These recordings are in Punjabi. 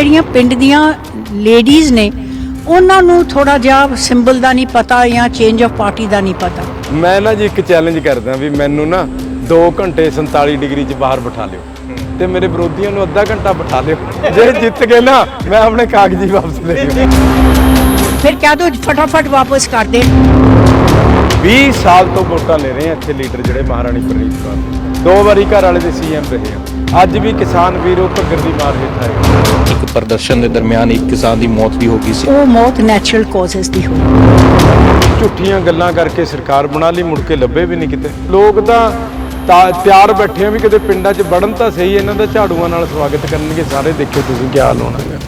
ਜਿਹੜੀਆਂ ਪਿੰਡ ਦੀਆਂ ਲੇਡੀਜ਼ ਨੇ ਉਹਨਾਂ ਨੂੰ ਥੋੜਾ ਜਿਹਾ ਸਿੰਬਲ ਦਾ ਨਹੀਂ ਪਤਾ ਜਾਂ ਚੇਂਜ ਆਫ ਪਾਰਟੀ ਦਾ ਨਹੀਂ ਪਤਾ। ਮੈਂ ਨਾ ਜੀ ਇੱਕ ਚੈਲੰਜ ਕਰਦਾ ਵੀ ਮੈਨੂੰ ਨਾ 2 ਘੰਟੇ 47 ਡਿਗਰੀ 'ਚ ਬਾਹਰ ਬਿਠਾ ਲਿਓ ਤੇ ਮੇਰੇ ਵਿਰੋਧੀਆਂ ਨੂੰ ਅੱਧਾ ਘੰਟਾ ਬਿਠਾ ਲਿਓ। ਜੇ ਜਿੱਤ ਗਏ ਨਾ ਮੈਂ ਆਪਣੇ ਕਾਗਜ਼ੀ ਵਾਪਸ ਲੈ ਲਿਓ ਫਿਰ ਕਹਿ ਦੋ ਫਟਾਫਟ ਵਾਪਸ ਕਰ ਦੇ। 20 ਸਾਲ ਤੋਂ ਵੋਟਾਂ ਲੈ ਰਹੇ ਆ ਇੱਥੇ ਲੀਡਰ ਜਿਹੜੇ ਮਹਾਰਾਣੀ ਪ੍ਰਨੀਤ ਕੌਰ। ਦੇ। ਵਾਰੀ ਘਰ ਵਾਲੇ ਦੇ ਸੀਐਮ ਰਹੇ ਆ। ਅੱਜ ਵੀ ਕਿਸਾਨ ਵੀਰੋ ਘੱਗਰ ਦੀ ਮਾਰ ਹੇਠ ਆਏ। ਇੱਕ ਪ੍ਰਦਰਸ਼ਨ ਦੇ ਦਰਮਿਆਨ ਇੱਕ ਕਿਸਾਨ ਦੀ ਮੌਤ ਵੀ ਹੋ ਗਈ ਸੀ। ਉਹ ਮੌਤ ਨੈਚੁਰਲ ਕਾਜ਼ਸ ਦੀ ਹੋਈ। ਝੂਠੀਆਂ ਗੱਲਾਂ ਕਰਕੇ ਸਰਕਾਰ ਬਣਾ ਲਈ ਮੁੜ ਕੇ ਲੱਭੇ ਵੀ ਨਹੀਂ ਕਿਤੇ। ਲੋਕ ਤਾਂ ਤਾਂ ਤਿਆਰ ਬੈਠੇ ਆ ਵੀ ਕਿਤੇ ਪਿੰਡਾਂ 'ਚ ਵੜਨ ਤਾਂ ਸਹੀ ਇਹਨਾਂ ਦਾ ਝਾੜੂਆਂ ਨਾਲ ਸਵਾਗਤ ਕਰਨਗੇ ਸਾਰੇ ਦੇਖਿਓ ਤੁਸੀਂ ਕੀ ਹਾਲ ਹੋਣਾ। ਹੈ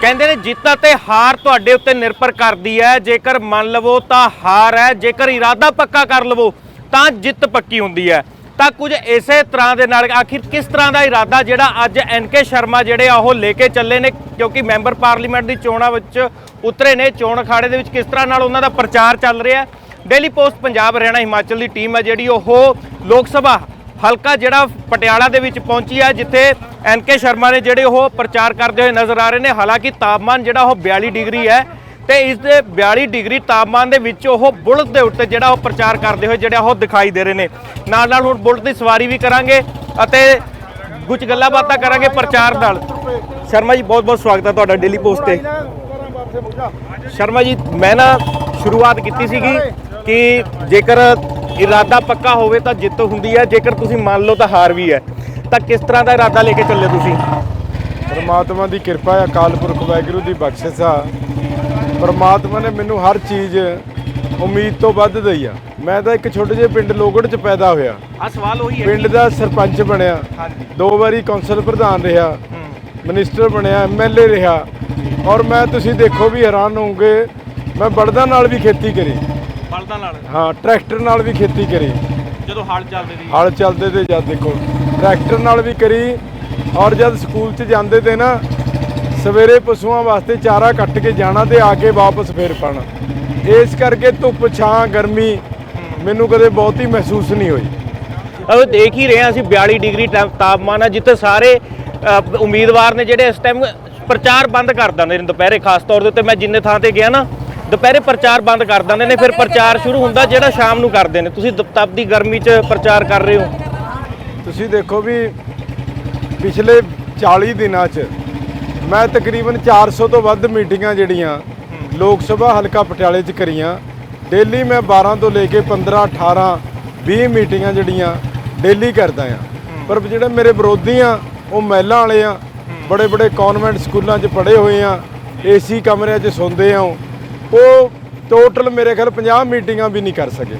ਕਹਿੰਦੇ ਨੇ ਜਿੱਤ ਅਤੇ ਹਾਰ ਤੁਹਾਡੇ ਉੱਤੇ ਨਿਰਭਰ ਕਰਦੀ ਹੈ। ਜੇਕਰ ਮੰਨ ਲਵੋ ਤਾਂ ਹਾਰ ਹੈ ਜੇਕਰ ਇਰਾਦਾ ਪੱਕਾ ਕਰ ਲਵੋ ਤਾਂ ਜਿੱਤ ਪੱਕੀ ਹੁੰਦੀ ਹੈ। ਤਾਂ ਕੁਝ ਇਸੇ ਤਰ੍ਹਾਂ ਦੇ ਨਾਲ ਆਖਿਰ ਕਿਸ ਤਰ੍ਹਾਂ ਦਾ ਇਰਾਦਾ ਜਿਹੜਾ ਅੱਜ ਐਨਕੇ ਸ਼ਰਮਾ ਜਿਹੜੇ ਆ ਉਹ ਲੈ ਕੇ ਚੱਲੇ ਨੇ, ਕਿਉਂਕਿ ਮੈਂਬਰ ਪਾਰਲੀਮੈਂਟ ਦੀ ਚੋਣਾਂ ਵਿੱਚ ਉਤਰੇ ਨੇ, ਚੋਣ ਅਖਾੜੇ ਦੇ ਵਿੱਚ ਕਿਸ ਤਰ੍ਹਾਂ ਨਾਲ ਉਹਨਾਂ ਦਾ ਪ੍ਰਚਾਰ ਚੱਲ ਰਿਹਾ ਡੇਲੀ ਪੋਸਟ ਪੰਜਾਬ ਹਰਿਆਣਾ ਹਿਮਾਚਲ ਦੀ ਟੀਮ ਹੈ ਜਿਹੜੀ ਉਹ ਲੋਕ ਸਭਾ ਹਲਕਾ ਜਿਹੜਾ ਪਟਿਆਲਾ ਦੇ ਵਿੱਚ ਪਹੁੰਚੀ ਹੈ, ਜਿੱਥੇ ਐਨਕੇ ਸ਼ਰਮਾ ਨੇ ਜਿਹੜੇ ਉਹ ਪ੍ਰਚਾਰ ਕਰਦੇ ਹੋਏ ਨਜ਼ਰ ਆ ਰਹੇ ਨੇ। ਹਾਲਾਂਕਿ ਤਾਪਮਾਨ ਜਿਹੜਾ ਉਹ 42 ਡਿਗਰੀ ਹੈ ਤੇ ਇਸ ਦੇ 42 ਡਿਗਰੀ ਤਾਪਮਾਨ ਦੇ ਵਿੱਚ ਉਹ ਬੁਲਟ ਦੇ ਉੱਤੇ ਜਿਹੜਾ ਉਹ ਪ੍ਰਚਾਰ ਕਰਦੇ ਹੋਏ ਜਿਹੜਾ ਉਹ ਦਿਖਾਈ ਦੇ ਰਹੇ ਨੇ। ਨਾਲ ਨਾਲ ਹੁਣ ਬੁਲਟ ਦੀ ਸਵਾਰੀ ਵੀ ਕਰਾਂਗੇ ਅਤੇ ਕੁਝ ਗੱਲਾਂ ਬਾਤਾਂ ਕਰਾਂਗੇ ਪ੍ਰਚਾਰ ਨਾਲ। ਸ਼ਰਮਾ ਜੀ, ਬਹੁਤ ਬਹੁਤ ਸਵਾਗਤ ਹੈ ਤੁਹਾਡਾ ਡੇਲੀ ਪੋਸਟ ਤੇ। ਸ਼ਰਮਾ ਜੀ, ਮੈਂ ਨਾ ਸ਼ੁਰੂਆਤ ਕੀਤੀ ਸੀਗੀ ਕਿ ਜੇਕਰ ਇਰਾਦਾ ਪੱਕਾ ਹੋਵੇ ਤਾਂ ਜਿੱਤ ਹੁੰਦੀ ਹੈ, ਜੇਕਰ ਤੁਸੀਂ ਮੰਨ ਲਓ ਤਾਂ ਹਾਰ ਵੀ ਹੈ। ਤਾਂ ਕਿਸ ਤਰ੍ਹਾਂ ਦਾ ਇਰਾਦਾ ਲੈ ਕੇ ਚੱਲੇ ਤੁਸੀਂ? ਪਰਮਾਤਮਾ ਦੀ ਕਿਰਪਾ ਹੈ, ਅਕਾਲ ਪੁਰਖ ਵਾਹਿਗੁਰੂ ਦੀ ਬਖਸ਼ਿਸ਼ ਆ। ਪਰਮਾਤਮਾ ਨੇ ਮੈਨੂੰ ਹਰ ਚੀਜ਼ ਉਮੀਦ ਤੋਂ ਵੱਧ ਦਈ ਆ। ਮੈਂ ਤਾਂ ਇੱਕ ਛੋਟੇ ਜਿਹੇ ਪਿੰਡ ਲੋਗੜ 'ਚ ਪੈਦਾ ਹੋਇਆ। ਆ ਸਵਾਲ ਉਹੀ ਹੈ ਪਿੰਡ ਦਾ ਸਰਪੰਚ ਬਣਿਆ। ਹਾਂਜੀ। ਦੋ ਵਾਰੀ ਕੌਂਸਲ ਪ੍ਰਧਾਨ ਰਿਹਾ। ਮਿਨਿਸਟਰ ਬਣਿਆ ਐਮਐਲਏ ਰਿਹਾ। ਔਰ ਮੈਂ ਤੁਸੀਂ ਦੇਖੋ ਵੀ ਹੈਰਾਨ ਹੋਵੋਗੇ ਮੈਂ ਬਲਦਾਂ ਨਾਲ ਵੀ ਖੇਤੀ ਕਰੀ। ਬਲਦਾਂ ਨਾਲ? ਹਾਂ ਟਰੈਕਟਰ ਨਾਲ ਵੀ ਖੇਤੀ ਕਰੀ। ਜਦੋਂ ਹਲ ਚੱਲਦੇ ਸੀ। ਹਲ ਚੱਲਦੇ ਤੇ ਜਦ ਦੇਖੋ ਟਰੈਕਟਰ ਨਾਲ ਵੀ ਕਰੀ। ਔਰ ਜਦ ਸਕੂਲ 'ਚ ਜਾਂਦੇ ਤੇ ਨਾ ਸਵੇਰੇ ਪਸ਼ੂਆਂ ਵਾਸਤੇ ਚਾਰਾ ਕੱਟ ਕੇ ਜਾਣਾ ਤੇ ਆ ਕੇ ਵਾਪਸ ਫੇਰ ਪਾਣਾ ਇਸ ਕਰਕੇ ਧੁੱਪ ਛਾਂ ਗਰਮੀ ਮੈਨੂੰ ਕਦੇ ਬਹੁਤੀ ਮਹਿਸੂਸ ਨਹੀਂ ਹੋਈ। ਉਹ ਦੇਖ ਹੀ ਰਹੇ ਹਾਂ ਅਸੀਂ 42 ਡਿਗਰੀ ਤਾਪਮਾਨ ਹੈ ਜਿੱਥੇ ਸਾਰੇ ਉਮੀਦਵਾਰ ਨੇ ਜਿਹੜੇ ਇਸ ਟਾਈਮ ਪ੍ਰਚਾਰ ਬੰਦ ਕਰ ਦਿੰਦੇ ਨੇ ਦੁਪਹਿਰੇ ਖਾਸ ਤੌਰ ਦੇ ਉੱਤੇ ਮੈਂ ਜਿੰਨੇ ਥਾਂ ਤੇ ਗਿਆ ਨਾ ਦੁਪਹਿਰੇ ਪ੍ਰਚਾਰ ਬੰਦ ਕਰ ਦਿੰਦੇ ਨੇ ਫਿਰ ਪ੍ਰਚਾਰ ਸ਼ੁਰੂ ਹੁੰਦਾ ਜਿਹੜਾ ਸ਼ਾਮ ਨੂੰ ਕਰਦੇ ਨੇ। ਤੁਸੀਂ ਦ- ਤਪਦੀ ਗਰਮੀ 'ਚ ਪ੍ਰਚਾਰ ਕਰ ਰਹੇ ਹੋ? ਤੁਸੀਂ ਦੇਖੋ ਵੀ ਪਿਛਲੇ 40 ਦਿਨਾਂ 'ਚ ਮੈਂ ਤਕਰੀਬਨ 400 ਤੋਂ ਵੱਧ ਮੀਟਿੰਗਾਂ ਜਿਹੜੀਆਂ ਲੋਕ ਸਭਾ ਹਲਕਾ ਪਟਿਆਲੇ 'ਚ ਕਰੀਆਂ। ਡੇਲੀ ਮੈਂ 12 ਤੋਂ ਲੈ ਕੇ 15 18 20 ਮੀਟਿੰਗਾਂ ਜਿਹੜੀਆਂ ਡੇਲੀ ਕਰਦਾ ਆ ਪਰ ਜਿਹੜੇ ਮੇਰੇ ਵਿਰੋਧੀ ਆ, ਉਹ ਮਹਿਲਾਂ ਵਾਲੇ ਆ ਬੜੇ ਬੜੇ ਕਨਵੈਂਟ ਸਕੂਲਾਂ 'ਚ ਪੜ੍ਹੇ ਹੋਏ ਆ, ਏਸੀ ਕਮਰਿਆਂ 'ਚ ਸੌਂਦੇ ਆ ਉਹ ਟੋਟਲ ਮੇਰੇ ਖਿਆਲ 50 ਮੀਟਿੰਗਾਂ ਵੀ ਨਹੀਂ ਕਰ ਸਕੇ।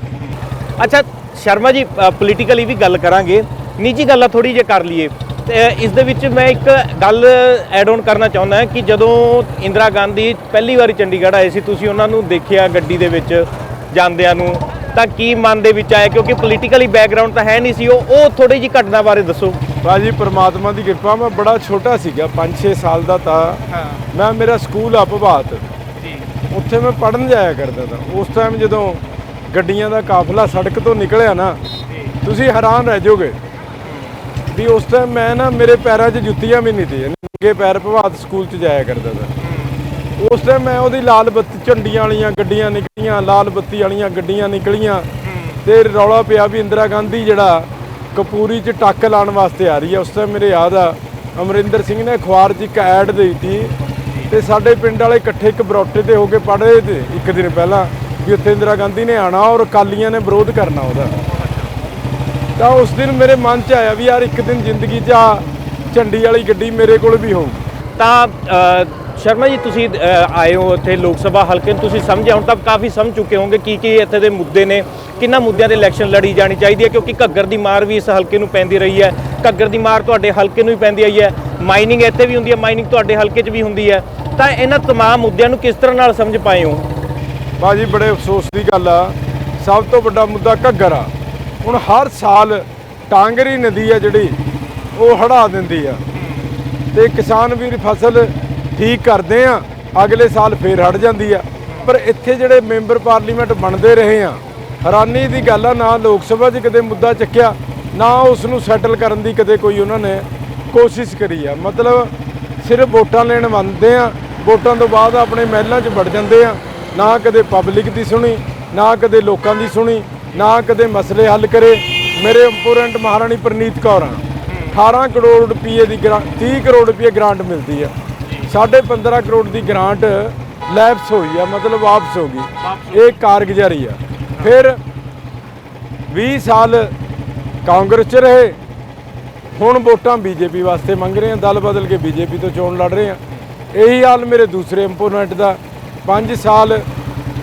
ਅੱਛਾ, ਸ਼ਰਮਾ ਜੀ ਪੋਲੀਟੀਕਲੀ ਵੀ ਗੱਲ ਕਰਾਂਗੇ। ਨਿੱਜੀ ਗੱਲਾਂ ਥੋੜੀ ਜਿਹੀ ਕਰ ਲਈਏ। ਇਸ ਦੇ ਵਿੱਚ ਮੈਂ ਇੱਕ ਗੱਲ ਐਡ ਆਨ ਕਰਨਾ ਚਾਹੁੰਦਾ ਕਿ ਜਦੋਂ ਇੰਦਰਾ ਗਾਂਧੀ ਪਹਿਲੀ ਵਾਰੀ ਚੰਡੀਗੜ੍ਹ ਆਏ ਸੀ ਤੁਸੀਂ ਉਹਨਾਂ ਨੂੰ ਦੇਖਿਆ ਗੱਡੀ ਦੇ ਵਿੱਚ ਜਾਂਦਿਆਂ ਨੂੰ ਤਾਂ ਕੀ ਮਨ ਦੇ ਵਿੱਚ ਆਇਆ? ਕਿਉਂਕਿ ਪੋਲੀਟੀਕਲੀ ਬੈਕਗ੍ਰਾਉਂਡ ਤਾਂ ਹੈ ਨਹੀਂ ਸੀ ਉਹ। ਉਹ ਥੋੜੀ ਜਿਹੀ ਘਟਨਾ ਬਾਰੇ ਦੱਸੋ। ਬਾਜੀ ਪ੍ਰਮਾਤਮਾ ਦੀ ਕਿਰਪਾ ਮੈਂ ਬੜਾ ਛੋਟਾ ਸੀਗਾ 5-6 ਸਾਲ ਦਾ ਤਾਂ। ਮੈਂ ਮੇਰਾ ਸਕੂਲ ਆ ਜੀ। ਉੱਥੇ ਮੈਂ ਪੜਨ ਜਾਇਆ ਕਰਦਾ ਤਾਂ। ਉਸ ਟਾਈਮ ਜਦੋਂ ਗੱਡੀਆਂ ਦਾ ਕਾਫਲਾ ਸੜਕ ਤੋਂ ਨਿਕਲਿਆ ਨਾ ਤੁਸੀਂ ਹੈਰਾਨ ਰਹਿ ਜਾਓਗੇ। ਵੀ ਉਸ ਟਾਈਮ ਮੈਂ ਨਾ ਮੇਰੇ ਪੈਰਾਂ 'ਚ ਜੁੱਤੀਆਂ ਵੀ ਨਹੀਂ ਸੀ। ਨੰਗੇ ਪੈਰ ਪ੍ਰਭਾਤ ਸਕੂਲ 'ਚ ਜਾਇਆ ਕਰਦਾ ਤਾਂ ਉਸ ਟਾਈਮ ਮੈਂ ਉਹਦੀ ਲਾਲ ਬੱਤੀ, ਝੰਡੀਆਂ ਵਾਲੀਆਂ ਗੱਡੀਆਂ ਨਿਕਲੀਆਂ, ਲਾਲ ਬੱਤੀ ਵਾਲੀਆਂ ਗੱਡੀਆਂ ਨਿਕਲੀਆਂ ਤੇ ਰੌਲਾ ਪਿਆ ਵੀ ਇੰਦਰਾ ਗਾਂਧੀ ਜਿਹੜਾ ਕਪੂਰੀ 'ਚ ਟੱਕ ਲਾਉਣ ਵਾਸਤੇ ਆ ਰਹੀ ਹੈ ਉਸ ਟਾਈਮ ਮੇਰੇ ਯਾਦ ਆ, ਅਮਰਿੰਦਰ ਸਿੰਘ ਨੇ ਅਖਬਾਰ 'ਚ ਇੱਕ ਐਡ ਦੇ ਦਿੱਤੀ ਤੇ ਸਾਡੇ ਪਿੰਡ ਵਾਲੇ ਇਕੱਠੇ ਇੱਕ ਬਰੋਟੇ ਤੇ ਹੋ ਕੇ ਪੜ੍ਹ ਰਹੇ ਤੇ ਇੱਕ ਦਿਨ ਪਹਿਲਾਂ ਵੀ ਉੱਥੇ ਇੰਦਰਾ ਗਾਂਧੀ ਨੇ ਆਣਾ ਔਰ ਅਕਾਲੀਆਂ ਨੇ ਵਿਰੋਧ ਕਰਨਾ ਉਹਦਾ। ਤਾਂ ਉਸ ਦਿਨ ਮੇਰੇ ਮਨ 'ਚ ਆਇਆ ਵੀ ਯਾਰ ਇੱਕ ਦਿਨ ਜ਼ਿੰਦਗੀ 'ਚ ਆ ਝੰਡੀ ਵਾਲੀ ਗੱਡੀ ਮੇਰੇ ਕੋਲ ਵੀ ਹੋਊ। ਤਾਂ ਸ਼ਰਮਾ ਜੀ ਤੁਸੀਂ ਆਏ ਹੋ ਇੱਥੇ ਲੋਕ ਸਭਾ ਹਲਕੇ ਨੂੰ। ਤੁਸੀਂ ਸਮਝਿਆ ਹੁਣ ਤੱਕ ਕਾਫੀ ਸਮਝ ਚੁੱਕੇ ਹੋਵੋਗੇ ਕੀ ਕੀ ਇੱਥੇ ਦੇ ਮੁੱਦੇ ਨੇ। ਕਿੰਨਾ ਮੁੱਦਿਆਂ ਤੇ ਇਲੈਕਸ਼ਨ ਲੜੀ ਜਾਣੀ ਚਾਹੀਦੀ ਹੈ ਕਿਉਂਕਿ ਘੱਗਰ ਦੀ ਮਾਰ ਵੀ ਇਸ ਹਲਕੇ ਨੂੰ ਪੈਂਦੀ ਰਹੀ ਹੈ। ਘੱਗਰ ਦੀ ਮਾਰ ਤੁਹਾਡੇ ਹਲਕੇ ਨੂੰ ਵੀ ਪੈਂਦੀ ਆਈ ਹੈ। ਮਾਈਨਿੰਗ ਇੱਥੇ ਵੀ ਹੁੰਦੀ ਹੈ ਮਾਈਨਿੰਗ ਤੁਹਾਡੇ ਹਲਕੇ 'ਚ ਵੀ ਹੁੰਦੀ ਹੈ। ਤਾਂ ਇਹਨਾਂ ਤਮਾਮ ਮੁੱਦਿਆਂ ਨੂੰ ਕਿਸ ਤਰ੍ਹਾਂ ਨਾਲ ਸਮਝ ਪਾਏ ਹੋ? ਬਾਜੀ ਬੜੇ ਅਫਸੋਸ ਦੀ ਗੱਲ ਆ। ਸਭ ਤੋਂ ਵੱਡਾ ਮੁੱਦਾ ਘੱਗਰ ਆ। ਹੁਣ ਹਰ ਸਾਲ ਟਾਂਗਰੀ ਨਦੀ ਆ ਜਿਹੜੀ, ਉਹ ਹੜਾ ਦਿੰਦੀ ਆ। ਤੇ ਕਿਸਾਨ ਵੀਰ ਫਸਲ ਠੀਕ ਕਰਦੇ ਆ, ਅਗਲੇ ਸਾਲ ਫੇਰ ਹੜ ਜਾਂਦੀ ਆ। ਪਰ ਇੱਥੇ ਜਿਹੜੇ ਮੈਂਬਰ ਪਾਰਲੀਮੈਂਟ ਬਣਦੇ ਰਹੇ ਆ, ਹੈਰਾਨੀ ਦੀ ਗੱਲ ਆ, ਨਾ ਲੋਕ ਸਭਾ 'ਚ ਕਦੇ ਮੁੱਦਾ ਚੱਕਿਆ, ਨਾ ਉਸ ਨੂੰ ਸੈਟਲ ਕਰਨ ਦੀ ਕਦੇ ਕੋਈ ਉਹਨਾਂ ਨੇ ਕੋਸ਼ਿਸ਼ ਕਰੀ ਆ। ਮਤਲਬ ਸਿਰਫ ਵੋਟਾਂ ਲੈਣ ਮੰਨਦੇ ਆ, ਵੋਟਾਂ ਤੋਂ ਬਾਅਦ ਆਪਣੇ ਮਹਿਲਾਂ 'ਚ ਵੜ ਜਾਂਦੇ ਆ, ਨਾ ਕਦੇ ਪਬਲਿਕ ਦੀ ਸੁਣੀ, ਨਾ ਕਦੇ ਲੋਕਾਂ ਦੀ ਸੁਣੀ। ਨਾ ਕਦੇ ਮਸਲੇ ਹੱਲ ਕਰੇ। ਮੇਰੇ ਇੰਪੋਰੈਂਟ ਮਹਾਰਾਣੀ ਪ੍ਰਨੀਤ ਕੌਰ ਆ। 18 ਕਰੋੜ ਰੁਪਏ ਦੀ ਗ੍ਰਾਂ 30 ਕਰੋੜ ਰੁਪਏ ਗ੍ਰਾਂਟ ਮਿਲਦੀ ਆ। ਸਾਢੇ 15 ਕਰੋੜ ਦੀ ਗ੍ਰਾਂਟ ਲੈਪਸ ਹੋਈ ਆ, ਮਤਲਬ ਵਾਪਸ ਹੋ ਗਈ। ਇਹ ਕਾਰਗੁਜ਼ਾਰੀ ਆ। ਫਿਰ 20 ਸਾਲ ਕਾਂਗਰਸ 'ਚ ਰਹੇ। ਹੁਣ ਵੋਟਾਂ ਬੀਜੇਪੀ ਵਾਸਤੇ ਮੰਗ ਰਹੇ ਆ, ਦਲ ਬਦਲ ਕੇ ਬੀਜੇਪੀ ਤੋਂ ਚੋਣ ਲੜ ਰਹੇ ਆ। ਇਹੀ ਹਾਲ ਮੇਰੇ ਦੂਸਰੇ ਇੰਪੋਰੈਂਟ ਦਾ। 5 ਸਾਲ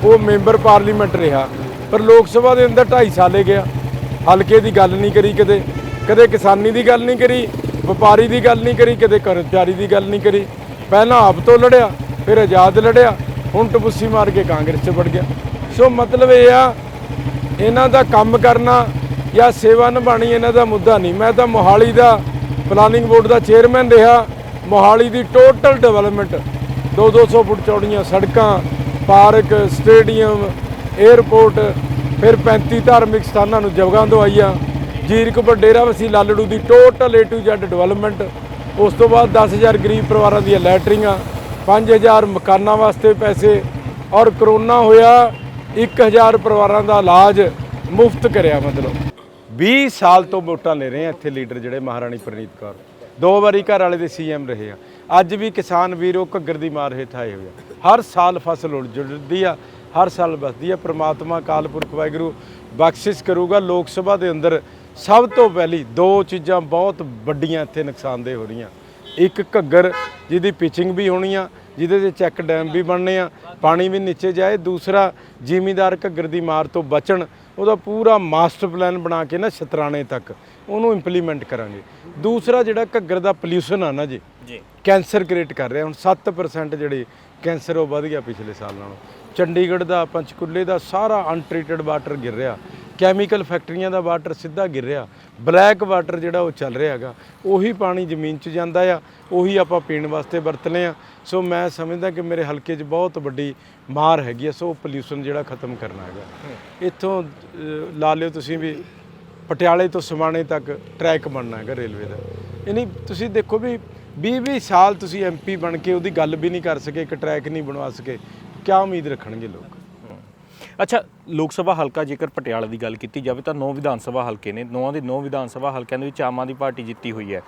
ਉਹ ਮੈਂਬਰ ਪਾਰਲੀਮੈਂਟ ਰਿਹਾ। ਪਰ ਲੋਕ ਸਭਾ ਦੇ ਅੰਦਰ 2.5 ਸਾਲੇ ਗਿਆ। ਹਲਕੇ ਦੀ ਗੱਲ ਨਹੀਂ ਕਰੀ ਕਦੇ। ਕਦੇ ਕਿਸਾਨੀ ਦੀ ਗੱਲ ਨਹੀਂ ਕਰੀ, ਵਪਾਰੀ ਦੀ ਗੱਲ ਨਹੀਂ ਕਰੀ, ਕਦੇ ਕਰਮਚਾਰੀ ਦੀ ਗੱਲ ਨਹੀਂ ਕਰੀ। ਪਹਿਲਾਂ ਆਪ ਤੋਂ ਲੜਿਆ, ਫਿਰ ਆਜ਼ਾਦ ਲੜਿਆ, ਹੁਣ ਟਪੁੱਸੀ ਮਾਰ ਕੇ ਕਾਂਗਰਸ 'ਚ ਵੜ ਗਿਆ। ਸੋ ਮਤਲਬ ਇਹ ਆ, ਇਹਨਾਂ ਦਾ ਕੰਮ ਕਰਨਾ ਜਾਂ ਸੇਵਾ ਨਿਭਾਣੀ ਇਹਨਾਂ ਦਾ ਮੁੱਦਾ ਨਹੀਂ। ਮੈਂ ਤਾਂ ਮੋਹਾਲੀ ਦਾ ਪਲਾਨਿੰਗ ਬੋਰਡ ਦਾ ਚੇਅਰਮੈਨ ਰਿਹਾ। ਮੋਹਾਲੀ ਦੀ ਟੋਟਲ ਡਿਵੈਲਪਮੈਂਟ 2-200 ਫੁੱਟ ਚੌੜੀਆਂ ਸੜਕਾਂ, ਪਾਰਕ, ਸਟੇਡੀਅਮ 에ਅਰਪੋਰਟ ਫਿਰ 35 ਧਾਰਮਿਕ ਸਥਾਨਾਂ ਨੂੰ ਜਗ੍ਹਾ ਦਵਾਈਆਂ Zirakpur Dera Lalru Lalru total A to Z development ਉਸ ਤੋਂ ਬਾਅਦ 10000 ਗਰੀਬ ਪਰਿਵਾਰਾਂ ਦੀਆਂ ਲੈਟਰਿੰਗਾਂ 5000 ਮਕਾਨਾਂ ਵਾਸਤੇ ਪੈਸੇ ਔਰ ਕਰੋਨਾ ਹੋਇਆ 1000 ਪਰਿਵਾਰਾਂ ਦਾ ਇਲਾਜ ਮੁਫਤ ਕਰਿਆ ਮਤਲਬ। 20 ਸਾਲ ਤੋਂ ਵੋਟਾਂ ਲੈ ਰਹੇ ਆ ਇੱਥੇ ਲੀਡਰ ਜਿਹੜੇ ਮਹਾਰਾਣੀ ਪ੍ਰਨੀਤ ਕੌਰ। ਦੋ ਵਾਰੀ ਘਰ ਵਾਲੇ ਦੇ ਸੀਐਮ ਰਹੇ ਆ। ਅੱਜ ਵੀ ਕਿਸਾਨ ਵੀਰੋ ਘੱਗਰ ਦੀ ਮਾਰ ਹੇਠ ਆਏ ਹੋਏ ਆ। ਹਰ ਸਾਲ ਫਸਲ ਉਜੜਦੀ ਆ। ਹਰ ਸਾਲ ਬਸਦੀ ਆ ਪ੍ਰਮਾਤਮਾ ਅਕਾਲ ਪੁਰਖ ਵਾਹਿਗੁਰੂ ਬਖਸ਼ਿਸ਼ ਕਰੂਗਾ। ਲੋਕ ਸਭਾ ਦੇ ਅੰਦਰ ਸਭ ਤੋਂ ਪਹਿਲੀ ਦੋ ਚੀਜ਼ਾਂ ਬਹੁਤ ਵੱਡੀਆਂ ਇੱਥੇ ਨੁਕਸਾਨਦੇ ਹੋ ਰਹੀਆਂ। ਇੱਕ ਘੱਗਰ ਜਿਹਦੀ ਪਿਚਿੰਗ ਵੀ ਹੋਣੀ ਆ ਜਿਹਦੇ ਤੇ ਚੈੱਕ ਡੈਮ ਵੀ ਬਣਨੇ ਆ ਪਾਣੀ ਵੀ ਨੀਚੇ ਜਾਏ। ਦੂਸਰਾ ਜ਼ਿਮੀਂਦਾਰ ਘੱਗਰ ਦੀ ਮਾਰ ਤੋਂ ਬਚਣ ਉਹਦਾ ਪੂਰਾ ਮਾਸਟਰ ਪਲਾਨ ਬਣਾ ਕੇ ਨਾ ਸ਼ਤਰਾਣੇ ਤੱਕ ਉਹਨੂੰ ਇੰਪਲੀਮੈਂਟ ਕਰਾਂਗੇ। ਦੂਸਰਾ ਜਿਹੜਾ ਘੱਗਰ ਦਾ ਪੋਲਿਊਸ਼ਨ ਆ ਨਾ ਜੀ ਜੀ। ਕੈਂਸਰ ਕ੍ਰੀਏਟ ਕਰ ਰਿਹਾ। ਹੁਣ 7% ਜਿਹੜੇ ਕੈਂਸਰ ਉਹ ਵਧ ਗਿਆ ਪਿਛਲੇ ਸਾਲ ਨਾਲੋਂ। ਚੰਡੀਗੜ੍ਹ ਦਾ, ਪੰਚਕੁਲੇ ਦਾ ਸਾਰਾ ਅਨਟ੍ਰੀਟਡ ਵਾਟਰ ਗਿਰ ਰਿਹਾ। ਕੈਮੀਕਲ ਫੈਕਟਰੀਆਂ ਦਾ ਵਾਟਰ ਸਿੱਧਾ ਗਿਰ ਰਿਹਾ। ਬਲੈਕ ਵਾਟਰ ਜਿਹੜਾ ਉਹ ਚੱਲ ਰਿਹਾ ਹੈਗਾ। ਉਹੀ ਪਾਣੀ ਜ਼ਮੀਨ 'ਚ ਜਾਂਦਾ ਆ। ਉਹੀ ਆਪਾਂ ਪੀਣ ਵਾਸਤੇ ਵਰਤਨੇ ਆ। ਸੋ ਮੈਂ ਸਮਝਦਾ ਕਿ ਮੇਰੇ ਹਲਕੇ 'ਚ ਬਹੁਤ ਵੱਡੀ ਮਾਰ ਹੈਗੀ ਆ। ਸੋ ਪੋਲਿਊਸ਼ਨ ਜਿਹੜਾ ਖਤਮ ਕਰਨਾ ਹੈਗਾ। ਇੱਥੋਂ ਲਾ ਲਿਓ ਤੁਸੀਂ ਵੀ ਪਟਿਆਲੇ ਤੋਂ ਸਮਾਣੇ ਤੱਕ ਟਰੈਕ ਬਣਨਾ ਹੈਗਾ ਰੇਲਵੇ ਦਾ। ਯਾਨੀ ਤੁਸੀਂ ਦੇਖੋ ਵੀ 20-20 ਸਾਲ ਤੁਸੀਂ ਐਮਪੀ ਬਣ ਕੇ ਉਹਦੀ ਗੱਲ ਵੀ ਨਹੀਂ ਕਰ ਸਕੇ, ਇੱਕ ਟਰੈਕ ਨਹੀਂ ਬਣਵਾ ਸਕੇ। ਕਿਆ ਉਮੀਦ ਰੱਖਣਗੇ ਲੋਕ? ਅੱਛਾ ਲੋਕ ਸਭਾ ਹਲਕਾ ਜੇਕਰ ਪਟਿਆਲਾ ਦੀ ਗੱਲ ਕੀਤੀ ਜਾਵੇ ਤਾਂ ਨੌ ਵਿਧਾਨ ਸਭਾ ਹਲਕੇ ਨੇ ਨੌਆਂ ਦੇ ਨੌ ਵਿਧਾਨ ਸਭਾ ਹਲਕਿਆਂ ਦੇ ਵਿੱਚ ਆਮ ਆਦਮੀ ਪਾਰਟੀ ਜਿੱਤੀ ਹੋਈ ਹੈ।